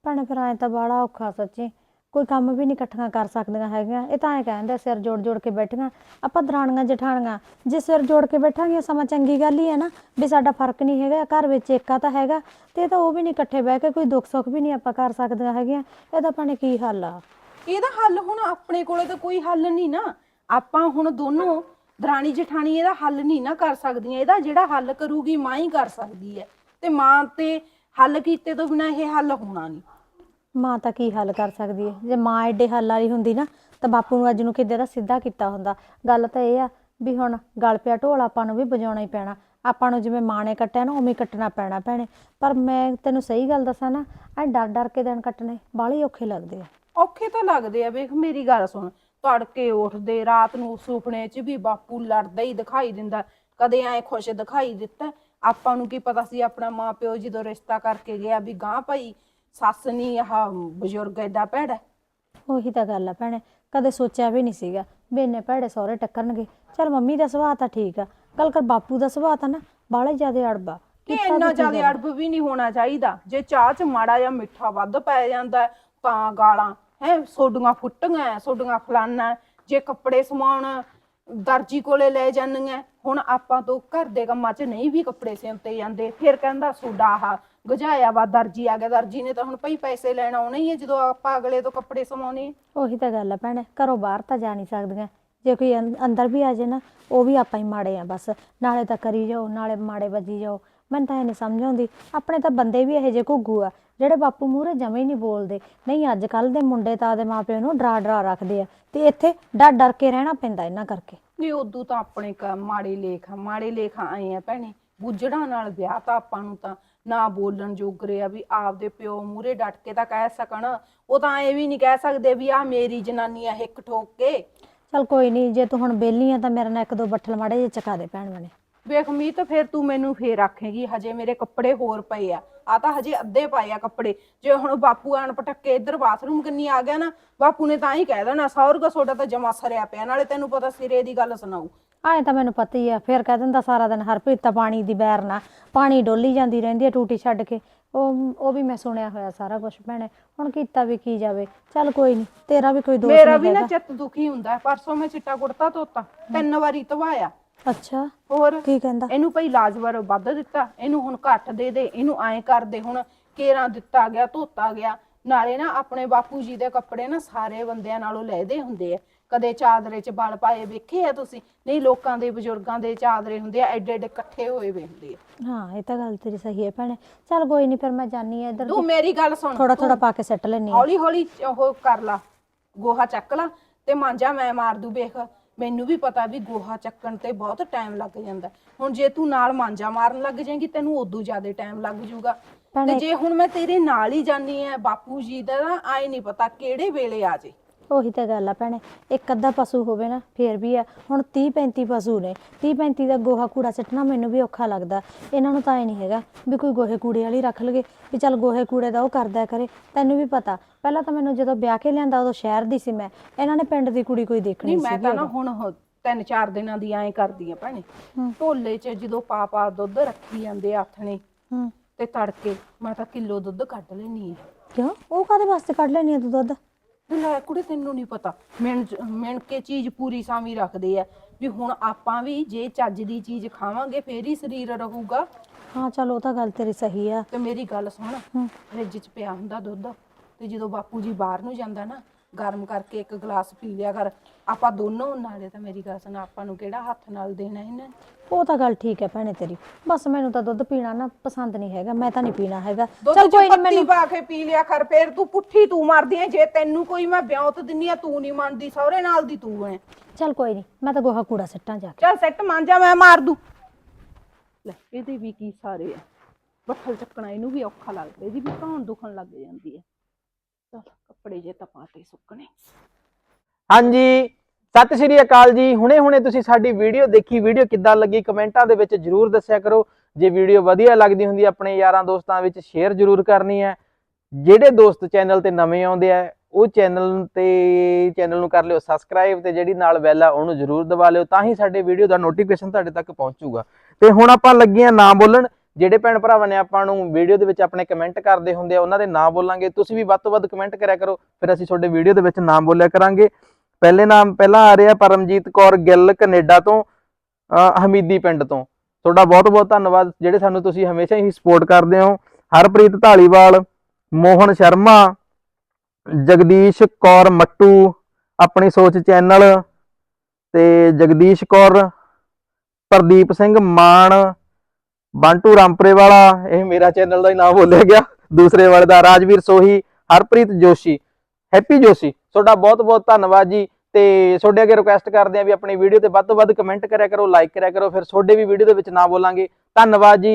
ਭੈਣੇ ਫਿਰ ਐ ਤਾਂ ਬੜਾ ਔਖਾ ਸੱਚੀ। ਕੋਈ ਕੰਮ ਵੀ ਨਹੀਂ ਇਕੱਠੀਆਂ ਕਰ ਸਕਦੀਆਂ ਹੈਗੀਆਂ। ਇਹ ਤਾਂ ਐ ਕਹਿੰਦੇ ਸਿਰ ਜੋੜ ਜੋੜ ਕੇ ਬੈਠੀਆਂ। ਆਪਾਂ ਦਰਾਣੀਆਂ ਜਠਾਣੀਆਂ, ਜੇ ਸਿਰ ਜੋੜ ਕੇ ਬੈਠਾਂਗੇ ਸਮਾਂ ਚੰਗੀ ਗੱਲ ਹੀ ਹੈ ਨਾ, ਵੀ ਸਾਡਾ ਫ਼ਰਕ ਨਹੀਂ ਹੈਗਾ, ਘਰ ਵਿੱਚ ਏਕਾ ਤਾਂ ਹੈਗਾ, ਤੇ ਤਾਂ ਉਹ ਵੀ ਨਹੀਂ ਇਕੱਠੇ ਬਹਿ ਕੇ ਕੋਈ ਦੁੱਖ ਸੁੱਖ ਵੀ ਨਹੀਂ ਆਪਾਂ ਕਰ ਸਕਦੀਆਂ ਹੈਗੀਆਂ। ਇਹਦਾ ਭਾਣੇ ਕੀ ਹੱਲ ਆ? ਇਹਦਾ ਹੱਲ ਹੁਣ ਆਪਣੇ ਕੋਲੇ ਤਾਂ ਕੋਈ ਹੱਲ ਨਹੀਂ ਨਾ। ਆਪਾਂ ਹੁਣ ਦੋਨੋਂ ਦਰਾਣੀ ਜਠਾਣੀ ਇਹਦਾ ਹੱਲ ਨਹੀਂ ਨਾ ਕਰ ਸਕਦੀਆਂ। ਇਹਦਾ ਜਿਹੜਾ ਹੱਲ ਕਰੂਗੀ ਮਾਂ ਹੀ ਕਰ ਸਕਦੀ ਹੈ। ਤੇ ਮਾਂ ਤੇ ਹੱਲ ਕੀਤੇ ਤੋਂ ਬਿਨਾ ਇਹ ਹੱਲ ਹੋਣਾ ਨਹੀਂ। ਮਾਂ ਤਾਂ ਕੀ ਹੱਲ ਕਰ ਸਕਦੀ ਹੈ? ਜੇ ਮਾਂ ਐਡੇ ਹੱਲ ਵਾਲੀ ਹੁੰਦੀ ਨਾ, ਤਾਂ ਬਾਪੂ ਨੂੰ ਅੱਜ ਨੂੰ ਕਿਤੇ ਦਾ ਸਿੱਧਾ ਕੀਤਾ ਹੁੰਦਾ? ਗੱਲ ਤਾਂ ਇਹ ਆ ਵੀ ਹੁਣ ਗਲ ਪਿਆ ਢੋਲ ਆਪਾਂ ਨੂੰ ਵੀ ਵਜਾਉਣਾ ਹੀ ਪੈਣਾ। ਆਪਾਂ ਨੂੰ ਜਿਵੇਂ ਮਾਂ ਨੇ ਕੱਟਿਆ ਨਾ, ਉਵੇਂ ਕੱਟਣਾ ਪੈਣਾ ਭੈਣੇ। ਪਰ ਮੈਂ ਤੈਨੂੰ ਸਹੀ ਗੱਲ ਦੱਸਾਂ ਨਾ, ਐ ਡਰ ਡਰ ਕੇ ਦਿਨ ਕੱਟਣੇ ਬਾਹਲੇ ਔਖੇ ਲੱਗਦੇ ਆ। ਔਖੇ ਤਾਂ ਲੱਗਦੇ ਆ, ਵੇਖ ਮੇਰੀ ਗੱਲ ਸੁਣ। ਤੜਕੇ ਉੱਠਦੇ, ਰਾਤ ਨੂੰ ਸੁਪਨੇ 'ਚ ਵੀ ਬਾਪੂ ਲੜਦਾ ਹੀ ਦਿਖਾਈ ਦਿੰਦਾ। ਕਦੇ ਐ ਖੁਸ਼ ਦਿਖਾਈ ਦਿੱਤਾ। ਆਪਾਂ ਨੂੰ ਕੀ ਪਤਾ ਸੀ ਆਪਣਾ ਮਾਂ ਪਿਓ ਜਦੋਂ ਰਿਸ਼ਤਾ ਕਰਕੇ ਗਿਆ ਵੀ ਗਾਂ ਭਾਈ। ਸੱਸ ਨਹੀਂ ਆਹ ਬਜ਼ੁਰਗ ਐਡਾ ਭੈੜਾ। ਉਹੀ ਤਾਂ ਗੱਲ ਆ ਭੈਣੇ ਕਦੇ ਸੋਚਿਆ ਵੀ ਨਹੀਂ ਸੀਗਾ ਵੀ ਇੰਨੇ ਭੈੜੇ ਸਹੁਰੇ ਟੱਕਰਨਗੇ। ਚਲ ਮੰਮੀ ਦਾ ਸੁਭਾਅ ਤਾਂ ਠੀਕ ਆ ਗੱਲ ਕਰ ਬਾਪੂ ਦਾ ਸੁਭਾਅ ਤਾਂ ਨਾ ਬਾਹਲੇ ਜ਼ਿਆਦਾ ਅੜਬਾ। ਕਿ ਇੰਨਾ ਜ਼ਿਆਦਾ ਅੜਬ ਵੀ ਨਹੀਂ ਹੋਣਾ ਚਾਹੀਦਾ। ਜੇ ਚਾਹ 'ਚ ਮਾੜਾ ਜਾਂ ਮਿੱਠਾ ਵੱਧ ਪੈ ਜਾਂਦਾ ਹੈ, ਤਾਂ ਗਾਲਾਂ। ਹੈ ਸੋਡੀਆਂ ਫੁੱਟੀਆਂ ਸੋਡੀਆਂ ਫਲਾਨਾ ਜੇ ਕੱਪੜੇ ਸਮਾਉਣ ਦਰਜੀ ਕੋਲੇ ਲੈ ਜਾਂਦੀਆਂ ਹੁਣ ਆਪਾਂ ਤੋਂ ਘਰ ਦੇ ਕੰਮਾਂ 'ਚ ਨਹੀਂ ਵੀ ਕੱਪੜੇ ਸਿਉਂਤੇ ਜਾਂਦੇ। ਫਿਰ ਕਹਿੰਦਾ ਸੋਡਾ ਆਹ ਗਜਾਇਆ ਵਾ ਦਰਜੀ ਆ ਗਿਆ ਦਰਜੀ ਨੇ ਤਾਂ ਹੁਣ ਭਈ ਪੈਸੇ ਲੈਣ ਆਉਣੇ ਹੀ ਹੈ ਜਦੋਂ ਆਪਾਂ ਅਗਲੇ ਤੋਂ ਕੱਪੜੇ ਸਮਾਉਣੇ ਉਹੀ ਤਾਂ ਗੱਲ ਆ ਭੈਣੇ ਘਰੋਂ ਬਾਹਰ ਤਾਂ ਜਾ ਨਹੀਂ ਸਕਦੀਆਂ। ਜੇ ਕੋਈ ਅੰ- ਅੰਦਰ ਵੀ ਆ ਜੇ ਨਾ ਉਹ ਵੀ ਆਪਾਂ ਹੀ ਮਾੜੇ ਆ ਬਸ। ਨਾਲੇ ਤਾਂ ਕਰੀ ਜਾਓ ਨਾਲੇ ਮਾੜੇ ਵੱਜੀ ਜਾਓ। ਮੈਨੂੰ ਤਾਂ ਇਹ ਨਹੀਂ ਸਮਝ ਆਉਂਦੀ। ਆਪਣੇ ਤਾਂ ਬੰਦੇ ਵੀ ਇਹੋ ਜਿਹੇ ਘੁੱਗੂ ਆ ਜਿਹੜੇ ਬਾਪੂ ਮੂਹਰੇ ਜਮੇ ਹੀ ਨਹੀਂ ਬੋਲਦੇ। ਨਹੀਂ ਅੱਜ ਕੱਲ ਦੇ ਮੁੰਡੇ ਤਾਂ ਆਦੇ ਮਾਪਿਆਂ ਨੂੰ ਡਰਾ ਡਰਾ ਰੱਖਦੇ ਆ। ਤੇ ਇੱਥੇ ਡਰ ਡਰ ਕੇ ਰਹਿਣਾ ਪੈਂਦਾ ਇਹਨਾਂ ਕਰਕੇ। ਨਹੀਂ ਉਦੋਂ ਤਾਂ ਆਪਣੇ ਕ ਮਾੜੇ ਲੇਖ ਆ ਮਾੜੇ ਲੇਖ ਆਏ ਆ ਭੈਣੇ। ਬੁੱਜੜਾਂ ਨਾਲ ਵਿਆਹ ਤਾਂ ਆਪਾਂ ਨੂੰ ਤਾਂ ਨਾ ਬੋਲਣ ਜੋਗਰੇ ਆ ਵੀ ਆਪਦੇ ਪਿਓ ਮੂਰੇ ਡਟ ਕੇ ਤਾਂ ਕਹਿ ਸਕਣ। ਉਹ ਤਾਂ ਐ ਵੀ ਨਹੀਂ ਕਹਿ ਸਕਦੇ ਵੀ ਆ ਮੇਰੀ ਜਨਾਨੀ ਆ ਹਿੱਕ ਠੋਕ ਕੇ। ਚਲ ਕੋਈ ਨਹੀਂ ਜੇ ਤੂੰ ਹੁਣ ਬੇਲੀ ਆ ਤਾਂ ਮੇਰੇ ਨਾਲ ਇੱਕ ਦੋ ਬੱਠਲ ਮਾੜੇ ਜਿਹੇ ਚਕਾ ਦੇ ਭੈਣ ਬਣੇ ਵੇਖ ਮੀ ਤਾਂ ਫਿਰ ਤੂੰ ਮੈਨੂੰ ਫੇਰ ਆਖੇਗੀ ਹਜੇ ਮੇਰੇ ਕੱਪੜੇ ਹੋਰ ਪਏ ਆ। ਆ ਤਾਂ ਹਜੇ ਅੱਧੇ ਪਏ ਆ ਕੱਪੜੇ। ਜੇ ਹੁਣ ਬਾਪੂ ਆਣ ਪਟੱਕੇ ਇੱਧਰ ਬਾਥਰੂਮ ਕੰਨੀ ਆ ਗਿਆ ਨਾ ਬਾਪੂ ਨੇ ਤਾਂ ਹੀ ਕਹਿ ਦੇਣਾ ਸੌਰਗਾ ਸੋਡਾ ਤਾਂ ਜਮਾ ਸਰਿਆ ਪਿਆ ਨਾਲੇ ਤੈਨੂੰ ਪਤਾ ਸਿਰੇ ਦੀ ਗੱਲ ਸੁਣਾਉ ਆਏ ਤਾਂ ਮੈਨੂੰ ਪਤਾ ਹੀ ਆ ਫਿਰ ਕਹਿ ਦਿੰਦਾ ਸਾਰਾ ਦਿਨ ਹਰਪ੍ਰੀਤ ਤਾਂ ਪਾਣੀ ਦੀ ਬੈਰ ਨਾ ਪਾਣੀ ਡੋਲੀ ਜਾਂਦੀ ਰਹਿੰਦੀ ਆ ਟੂਟੀ ਛੱਡ ਕੇ। ਉਹ ਉਹ ਵੀ ਮੈਂ ਸੁਣਿਆ ਹੋਇਆ ਸਾਰਾ ਕੁਝ ਭੈਣੇ ਹੁਣ ਕੀਤਾ ਵੀ ਕੀ ਜਾਵੇ? ਚੱਲ ਕੋਈ ਨਹੀਂ ਤੇਰਾ ਵੀ ਕੋਈ ਦੋਸ਼ ਮੇਰਾ ਨਹੀਂ ਵੀ ਨਾ ਹੈਗਾ। ਚਿੱਤ ਦੁਖੀ ਹੁੰਦਾ ਹੈ। ਪਰਸੋਂ ਮੈਂ ਚਿੱਟਾ ਕੁੜਤਾ ਧੋਤਾ ਤਿੰਨ ਵਾਰੀ ਧਵਾਇਆ। ਅੱਛਾ ਹੋਰ ਕੀ ਕਹਿੰਦਾ? ਇਹਨੂੰ ਭਈ ਲਾਜਵਰ ਵੱਧ ਦਿੱਤਾ ਇਹਨੂੰ ਹੁਣ ਘੱਟ ਦੇ ਦੇ ਇਹਨੂੰ ਐਂ ਕਰ ਦੇ ਹੁਣ ਕੇਰਾਂ ਦਿੱਤਾ ਗਿਆ ਧੋਤਾ ਗਿਆ ਨਾਲੇ ਨਾ ਆਪਣੇ ਬਾਪੂ ਜੀ ਦੇ ਕੱਪੜੇ ਨਾ ਸਾਰੇ ਬੰਦਿਆਂ ਨਾਲੋਂ ਲੈਦੇ ਹੁੰਦੇ ਆ। ਕਦੇ ਚਾਦਰੇ 'ਚ ਬਲ ਪਾਏ ਵੇਖੇ ਆ ਤੁਸੀਂ? ਨਹੀਂ ਲੋਕਾਂ ਦੇ ਬਜ਼ੁਰਗਾਂ ਦੇ ਚਾਦਰੇ ਹੁੰਦੇ ਆ ਐਡੇ ਐਡੇ ਇਕੱਠੇ ਹੋਏ ਵੇ ਹੁੰਦੇ ਆ। ਹਾਂ ਇਹ ਤਾਂ ਗੱਲ ਤੇਰੀ ਸਹੀ ਹੈ ਭੈਣੇ। ਚੱਲ ਕੋਈ ਨਹੀਂ ਫਿਰ ਮੈਂ ਜਾਨੀ ਆ ਇੱਧਰ ਤੂੰ ਮੇਰੀ ਗੱਲ ਸੁਣ। ਥੋੜਾ ਥੋੜਾ ਪਾ ਕੇ ਸੱਟ ਲੈਣੀ ਹੌਲੀ ਹੌਲੀ ਉਹ ਕਰ ਲਾ ਗੋਹਾ ਚੱਕ ਲਾ ਤੇ ਮਾਂਜਾ ਮੈਂ ਮਾਰ ਦੂ ਵੇਖ। ਮੈਨੂੰ ਵੀ ਪਤਾ ਵੀ ਗੋਹਾ ਚੱਕਣ ਤੇ ਬਹੁਤ ਟਾਈਮ ਲੱਗ ਜਾਂਦਾ। ਹੁਣ ਜੇ ਤੂੰ ਨਾਲ ਮਾਂਜਾ ਮਾਰਨ ਲੱਗ ਜਾਏਂਗੀ ਤੈਨੂੰ ਉਦੋਂ ਜ਼ਿਆਦਾ ਟਾਈਮ ਲੱਗ ਜਾਊਗਾ। ਤੇ ਜੇ ਹੁਣ ਮੈਂ ਤੇਰੇ ਨਾਲ ਹੀ ਜਾਨੀ ਆ ਬਾਪੂ ਜੀ ਦਾ ਆਏ ਨਹੀਂ ਪਤਾ ਕਿਹੜੇ ਵੇਲੇ ਆ ਜੇ। ਉਹੀ ਤਾਂ ਗੱਲ ਆ ਭੈਣੇ ਇੱਕ ਅੱਧਾ ਪਸ਼ੂ ਹੋਵੇ ਨਾ ਫੇਰ ਵੀ ਆ। ਹੁਣ 30 35 ਪਸ਼ੂ ਨੇ 30 35 ਦਾ ਗੋਹਾ ਕੂੜਾ ਸਿੱਟਣਾ ਮੈਨੂੰ ਵੀ ਔਖਾ ਲੱਗਦਾ। ਇਹਨਾਂ ਨੂੰ ਤਾਂ ਐ ਨਹੀਂ ਹੈਗਾ ਵੀ ਕੋਈ ਗੋਹੇ ਕੂੜੇ ਵਾਲੀ ਰੱਖ ਲਗੇ ਵੀ ਚੱਲ ਗੋਹੇ ਕੂੜੇ ਦਾ ਉਹ ਕਰਦਾ ਕਰੇ ਤੈਨੂੰ ਵੀ ਪਤਾ। ਪਹਿਲਾਂ ਤਾਂ ਮੈਨੂੰ ਜਦੋਂ ਵਿਆਹ ਕੇ ਲਿਆਂਦਾ ਉਦੋਂ ਸ਼ਹਿਰ ਦੀ ਸੀ ਮੈਂ ਇਹਨਾਂ ਨੇ ਪਿੰਡ ਦੀ ਕੁੜੀ ਕੋਈ ਦੇਖਣੀ ਨਹੀਂ ਸੀ ਮੈਂ ਤਾਂ ਨਾ ਹੁਣ ਉਹ ਤਿੰਨ ਚਾਰ ਦਿਨਾਂ ਦੀ ਐਂ ਕਰਦੀ ਆ ਭੈਣੇ। ਢੋਲੇ 'ਚ ਜਦੋਂ ਪਾ ਪਾ ਦੁੱਧ ਰੱਖੀ ਜਾਂਦੇ ਆ ਆਥਣੇ ਹੂੰ। ਤੇ ਤੜਕੇ ਮੈਂ ਤਾਂ ਕਿਲੋ ਦੁੱਧ ਕੱਢ ਲੈਣੀ ਆ। ਕਿਉਂ? ਉਹ ਕਾਦੇ ਵਾਸਤੇ ਕੱਢ ਲੈਣੀ ਆ ਤੂੰ ਦੁੱਧ? ਵੀ ਲੈ ਕੁੜੇ ਤੈਨੂੰ ਨਹੀਂ ਪਤਾ। ਮਿਣ ਮਿਣ ਕੇ ਚੀਜ਼ ਪੂਰੀ ਸਾਵੀਂ ਰੱਖਦੇ ਆ। ਵੀ ਹੁਣ ਆਪਾਂ ਵੀ ਜੇ ਚੱਜ ਦੀ ਚੀਜ਼ ਖਾਵਾਂਗੇ ਫੇਰ ਹੀ ਸਰੀਰ ਰਹੂਗਾ। ਹਾਂ ਚਲ ਉਹ ਤਾਂ ਗੱਲ ਤੇਰੀ ਸਹੀ ਆ। ਤੇ ਮੇਰੀ ਗੱਲ ਸੁਣ। ਫ੍ਰਿਜ 'ਚ ਪਿਆ ਹੁੰਦਾ ਦੁੱਧ। ਤੇ ਜਦੋਂ ਬਾਪੂ ਜੀ ਬਾਹਰ ਨੂੰ ਜਾਂਦਾ ਨਾ ਗਰਮ ਕਰਕੇ ਇੱਕ ਗਲਾਸ ਪੀ ਲਿਆ ਕਰ। ਆਪਾਂ ਦੋਨੋਂ ਨਾਲੇ ਤਾਂ ਮੇਰੀ ਗੱਲ ਸੁਣ ਆਪਾਂ ਨੂੰ ਕਿਹੜਾ ਹੱਥ ਨਾਲ ਦੇਣਾ ਇਹਨਾਂ ਨੇ? ਉਹ ਤਾਂ ਗੱਲ ਠੀਕ ਹੈ ਭੈਣੇ ਤੇਰੀ। ਬਸ ਮੈਨੂੰ ਤਾਂ ਦੁੱਧ ਪੀਣਾ ਨਾ ਪਸੰਦ ਨਹੀਂ ਹੈਗਾ ਮੈਂ ਤਾਂ ਨਹੀਂ ਪੀਣਾ ਹੈਗਾ। ਚੱਲ ਕੋਈ ਨਹੀਂ ਪੱਤੀ ਪਾ ਕੇ ਪੀ ਲਿਆ ਕਰ ਫੇਰ ਤੂੰ ਪੁੱਠੀ ਤੂੰ ਮਾਰਦੀ ਐ ਜੇ ਤੈਨੂੰ ਕੋਈ ਮੈਂ ਵਿਆਹਤ ਦਿੰਨੀ ਆ ਤੂੰ ਨਹੀਂ ਮੰਨਦੀ ਸਹੁਰੇ ਨਾਲ ਦੀ ਤੂੰ ਐ। ਚੱਲ ਕੋਈ ਨਹੀਂ ਮੈਂ ਤਾਂ ਗੋਹਾ ਕੂੜਾ ਸਿੱਟਾਂ ਜਾ ਕੇ। ਚੱਲ ਸੈੱਟ ਮਾਂਜਾ ਮੈਂ ਮਾਰ ਦੂੰ। ਲੈ ਇਹਦੇ ਵੀ ਕੀ ਸਾਰੇ ਆ। ਬੱਠਲ ਚੱਕਣਾ ਇਹਨੂੰ ਵੀ ਔਖਾ ਲੱਗਦਾ ਇਹਦੀ ਵੀ ਧੌਣ ਦੁਖਣ ਲੱਗ ਜਾਂਦੀ ਹੈ ਚਲ ਕੱਪੜੇ ਜੇ ਤਾਂ ਪਾਤੇ ਸੁੱਕਣੇ। ਹਾਂਜੀ। ਸਤਿ ਸ਼੍ਰੀ ਅਕਾਲ ਜੀ। ਹੁਣੇ ਹੁਣੇ ਤੁਸੀਂ ਸਾਡੀ ਵੀਡੀਓ ਦੇਖੀ। ਵੀਡੀਓ ਕਿੱਦਾਂ ਲੱਗੀ ਕਮੈਂਟਾਂ ਦੇ ਵਿੱਚ ਜਰੂਰ ਦੱਸਿਆ ਕਰੋ। ਜੇ ਵੀਡੀਓ ਵਧੀਆ ਲੱਗਦੀ ਹੁੰਦੀ, ਆਪਣੇ ਯਾਰਾਂ ਦੋਸਤਾਂ ਵਿੱਚ ਸ਼ੇਅਰ ਜਰੂਰ ਕਰਨੀ ਹੈ। ਜਿਹੜੇ ਦੋਸਤ ਚੈਨਲ ਤੇ ਨਵੇਂ ਆਉਂਦੇ ਆ, ਉਹ ਚੈਨਲ ਤੇ, ਚੈਨਲ ਨੂੰ ਕਰ ਲਿਓ ਸਬਸਕ੍ਰਾਈਬ ਤੇ ਜਿਹੜੀ ਨਾਲ ਬੈਲ ਆ, ਉਹਨੂੰ ਜਰੂਰ ਦਬਾ ਲਿਓ, ਤਾਂ ਹੀ ਸਾਡੇ ਵੀਡੀਓ ਦਾ ਨੋਟੀਫਿਕੇਸ਼ਨ ਤੁਹਾਡੇ ਤੱਕ ਪਹੁੰਚੂਗਾ। ਤੇ ਹੁਣ ਆਪਾਂ ਲੱਗੇ ਆ ਨਾਮ ਬੋਲਣ। ਜਿਹੜੇ ਭੈਣ ਭਰਾਵਾਂ ਨੇ ਆਪਾਂ ਨੂੰ ਵੀਡੀਓ ਦੇ ਵਿੱਚ ਆਪਣੇ ਕਮੈਂਟ ਕਰਦੇ ਹੁੰਦੇ ਆ, ਉਹਨਾਂ ਦੇ ਨਾਂ ਬੋਲਾਂਗੇ। ਤੁਸੀਂ ਵੀ ਵੱਧ ਤੋਂ ਵੱਧ ਕਮੈਂਟ ਕਰਿਆ ਕਰੋ, ਫਿਰ ਅਸੀਂ ਤੁਹਾਡੇ ਵੀਡੀਓ ਦੇ ਵਿੱਚ ਨਾਮ ਬੋਲਿਆ ਕਰਾਂਗੇ। ਪਹਿਲੇ ਨਾਮ ਪਹਿਲਾਂ ਆ ਰਿਹਾ ਪਰਮਜੀਤ ਕੌਰ ਗਿੱਲ ਕੈਨੇਡਾ ਤੋਂ ਹਮੀਦੀ ਪਿੰਡ ਤੋਂ। ਤੁਹਾਡਾ ਬਹੁਤ ਬਹੁਤ ਧੰਨਵਾਦ, ਜਿਹੜੇ ਸਾਨੂੰ ਤੁਸੀਂ ਹਮੇਸ਼ਾ ਹੀ ਸਪੋਰਟ ਕਰਦੇ ਹੋ। ਹਰਪ੍ਰੀਤ ਢਾਲੀਵਾਲ ਮੋਹਨ ਸ਼ਰਮਾ, ਜਗਦੀਸ਼ ਕੌਰ ਮੱਟੂ, ਆਪਣੀ ਸੋਚ ਚੈਨਲ ਤੇ ਜਗਦੀਸ਼ ਕੌਰ, ਪ੍ਰਦੀਪ ਸਿੰਘ ਮਾਨ, ਬੰਟੂ ਰਾਮਪੁਰੇ ਵਾਲਾ ਇਹ ਮੇਰਾ ਚੈਨਲ ਦਾ ਹੀ ਨਾਮ ਬੋਲਿਆ ਗਿਆ। ਦੂਸਰੇ ਵਾਲੇ ਦਾ ਰਾਜਵੀਰ ਸੋਹੀ, ਹਰਪ੍ਰੀਤ ਜੋਸ਼ੀ, ਹੈਪੀ ਜੋਸ਼ੀ। ਤੁਹਾਡਾ ਬਹੁਤ ਬਹੁਤ ਧੰਨਵਾਦ ਜੀ ਤੇ ਤੁਹਾਡੇ ਅੱਗੇ ਰਿਕੁਐਸਟ ਕਰਦੇ ਆ ਵੀ ਆਪਣੀ ਵੀਡੀਓ ਤੇ ਵੱਧ ਤੋਂ ਵੱਧ ਕਮੈਂਟ ਕਰਿਆ ਕਰੋ ਲਾਈਕ ਕਰਿਆ ਕਰੋ, ਫਿਰ ਤੁਹਾਡੇ ਵੀ ਵੀਡੀਓ ਦੇ ਵਿੱਚ ਨਾ ਬੋਲਾਂਗੇ। ਧੰਨਵਾਦ ਜੀ।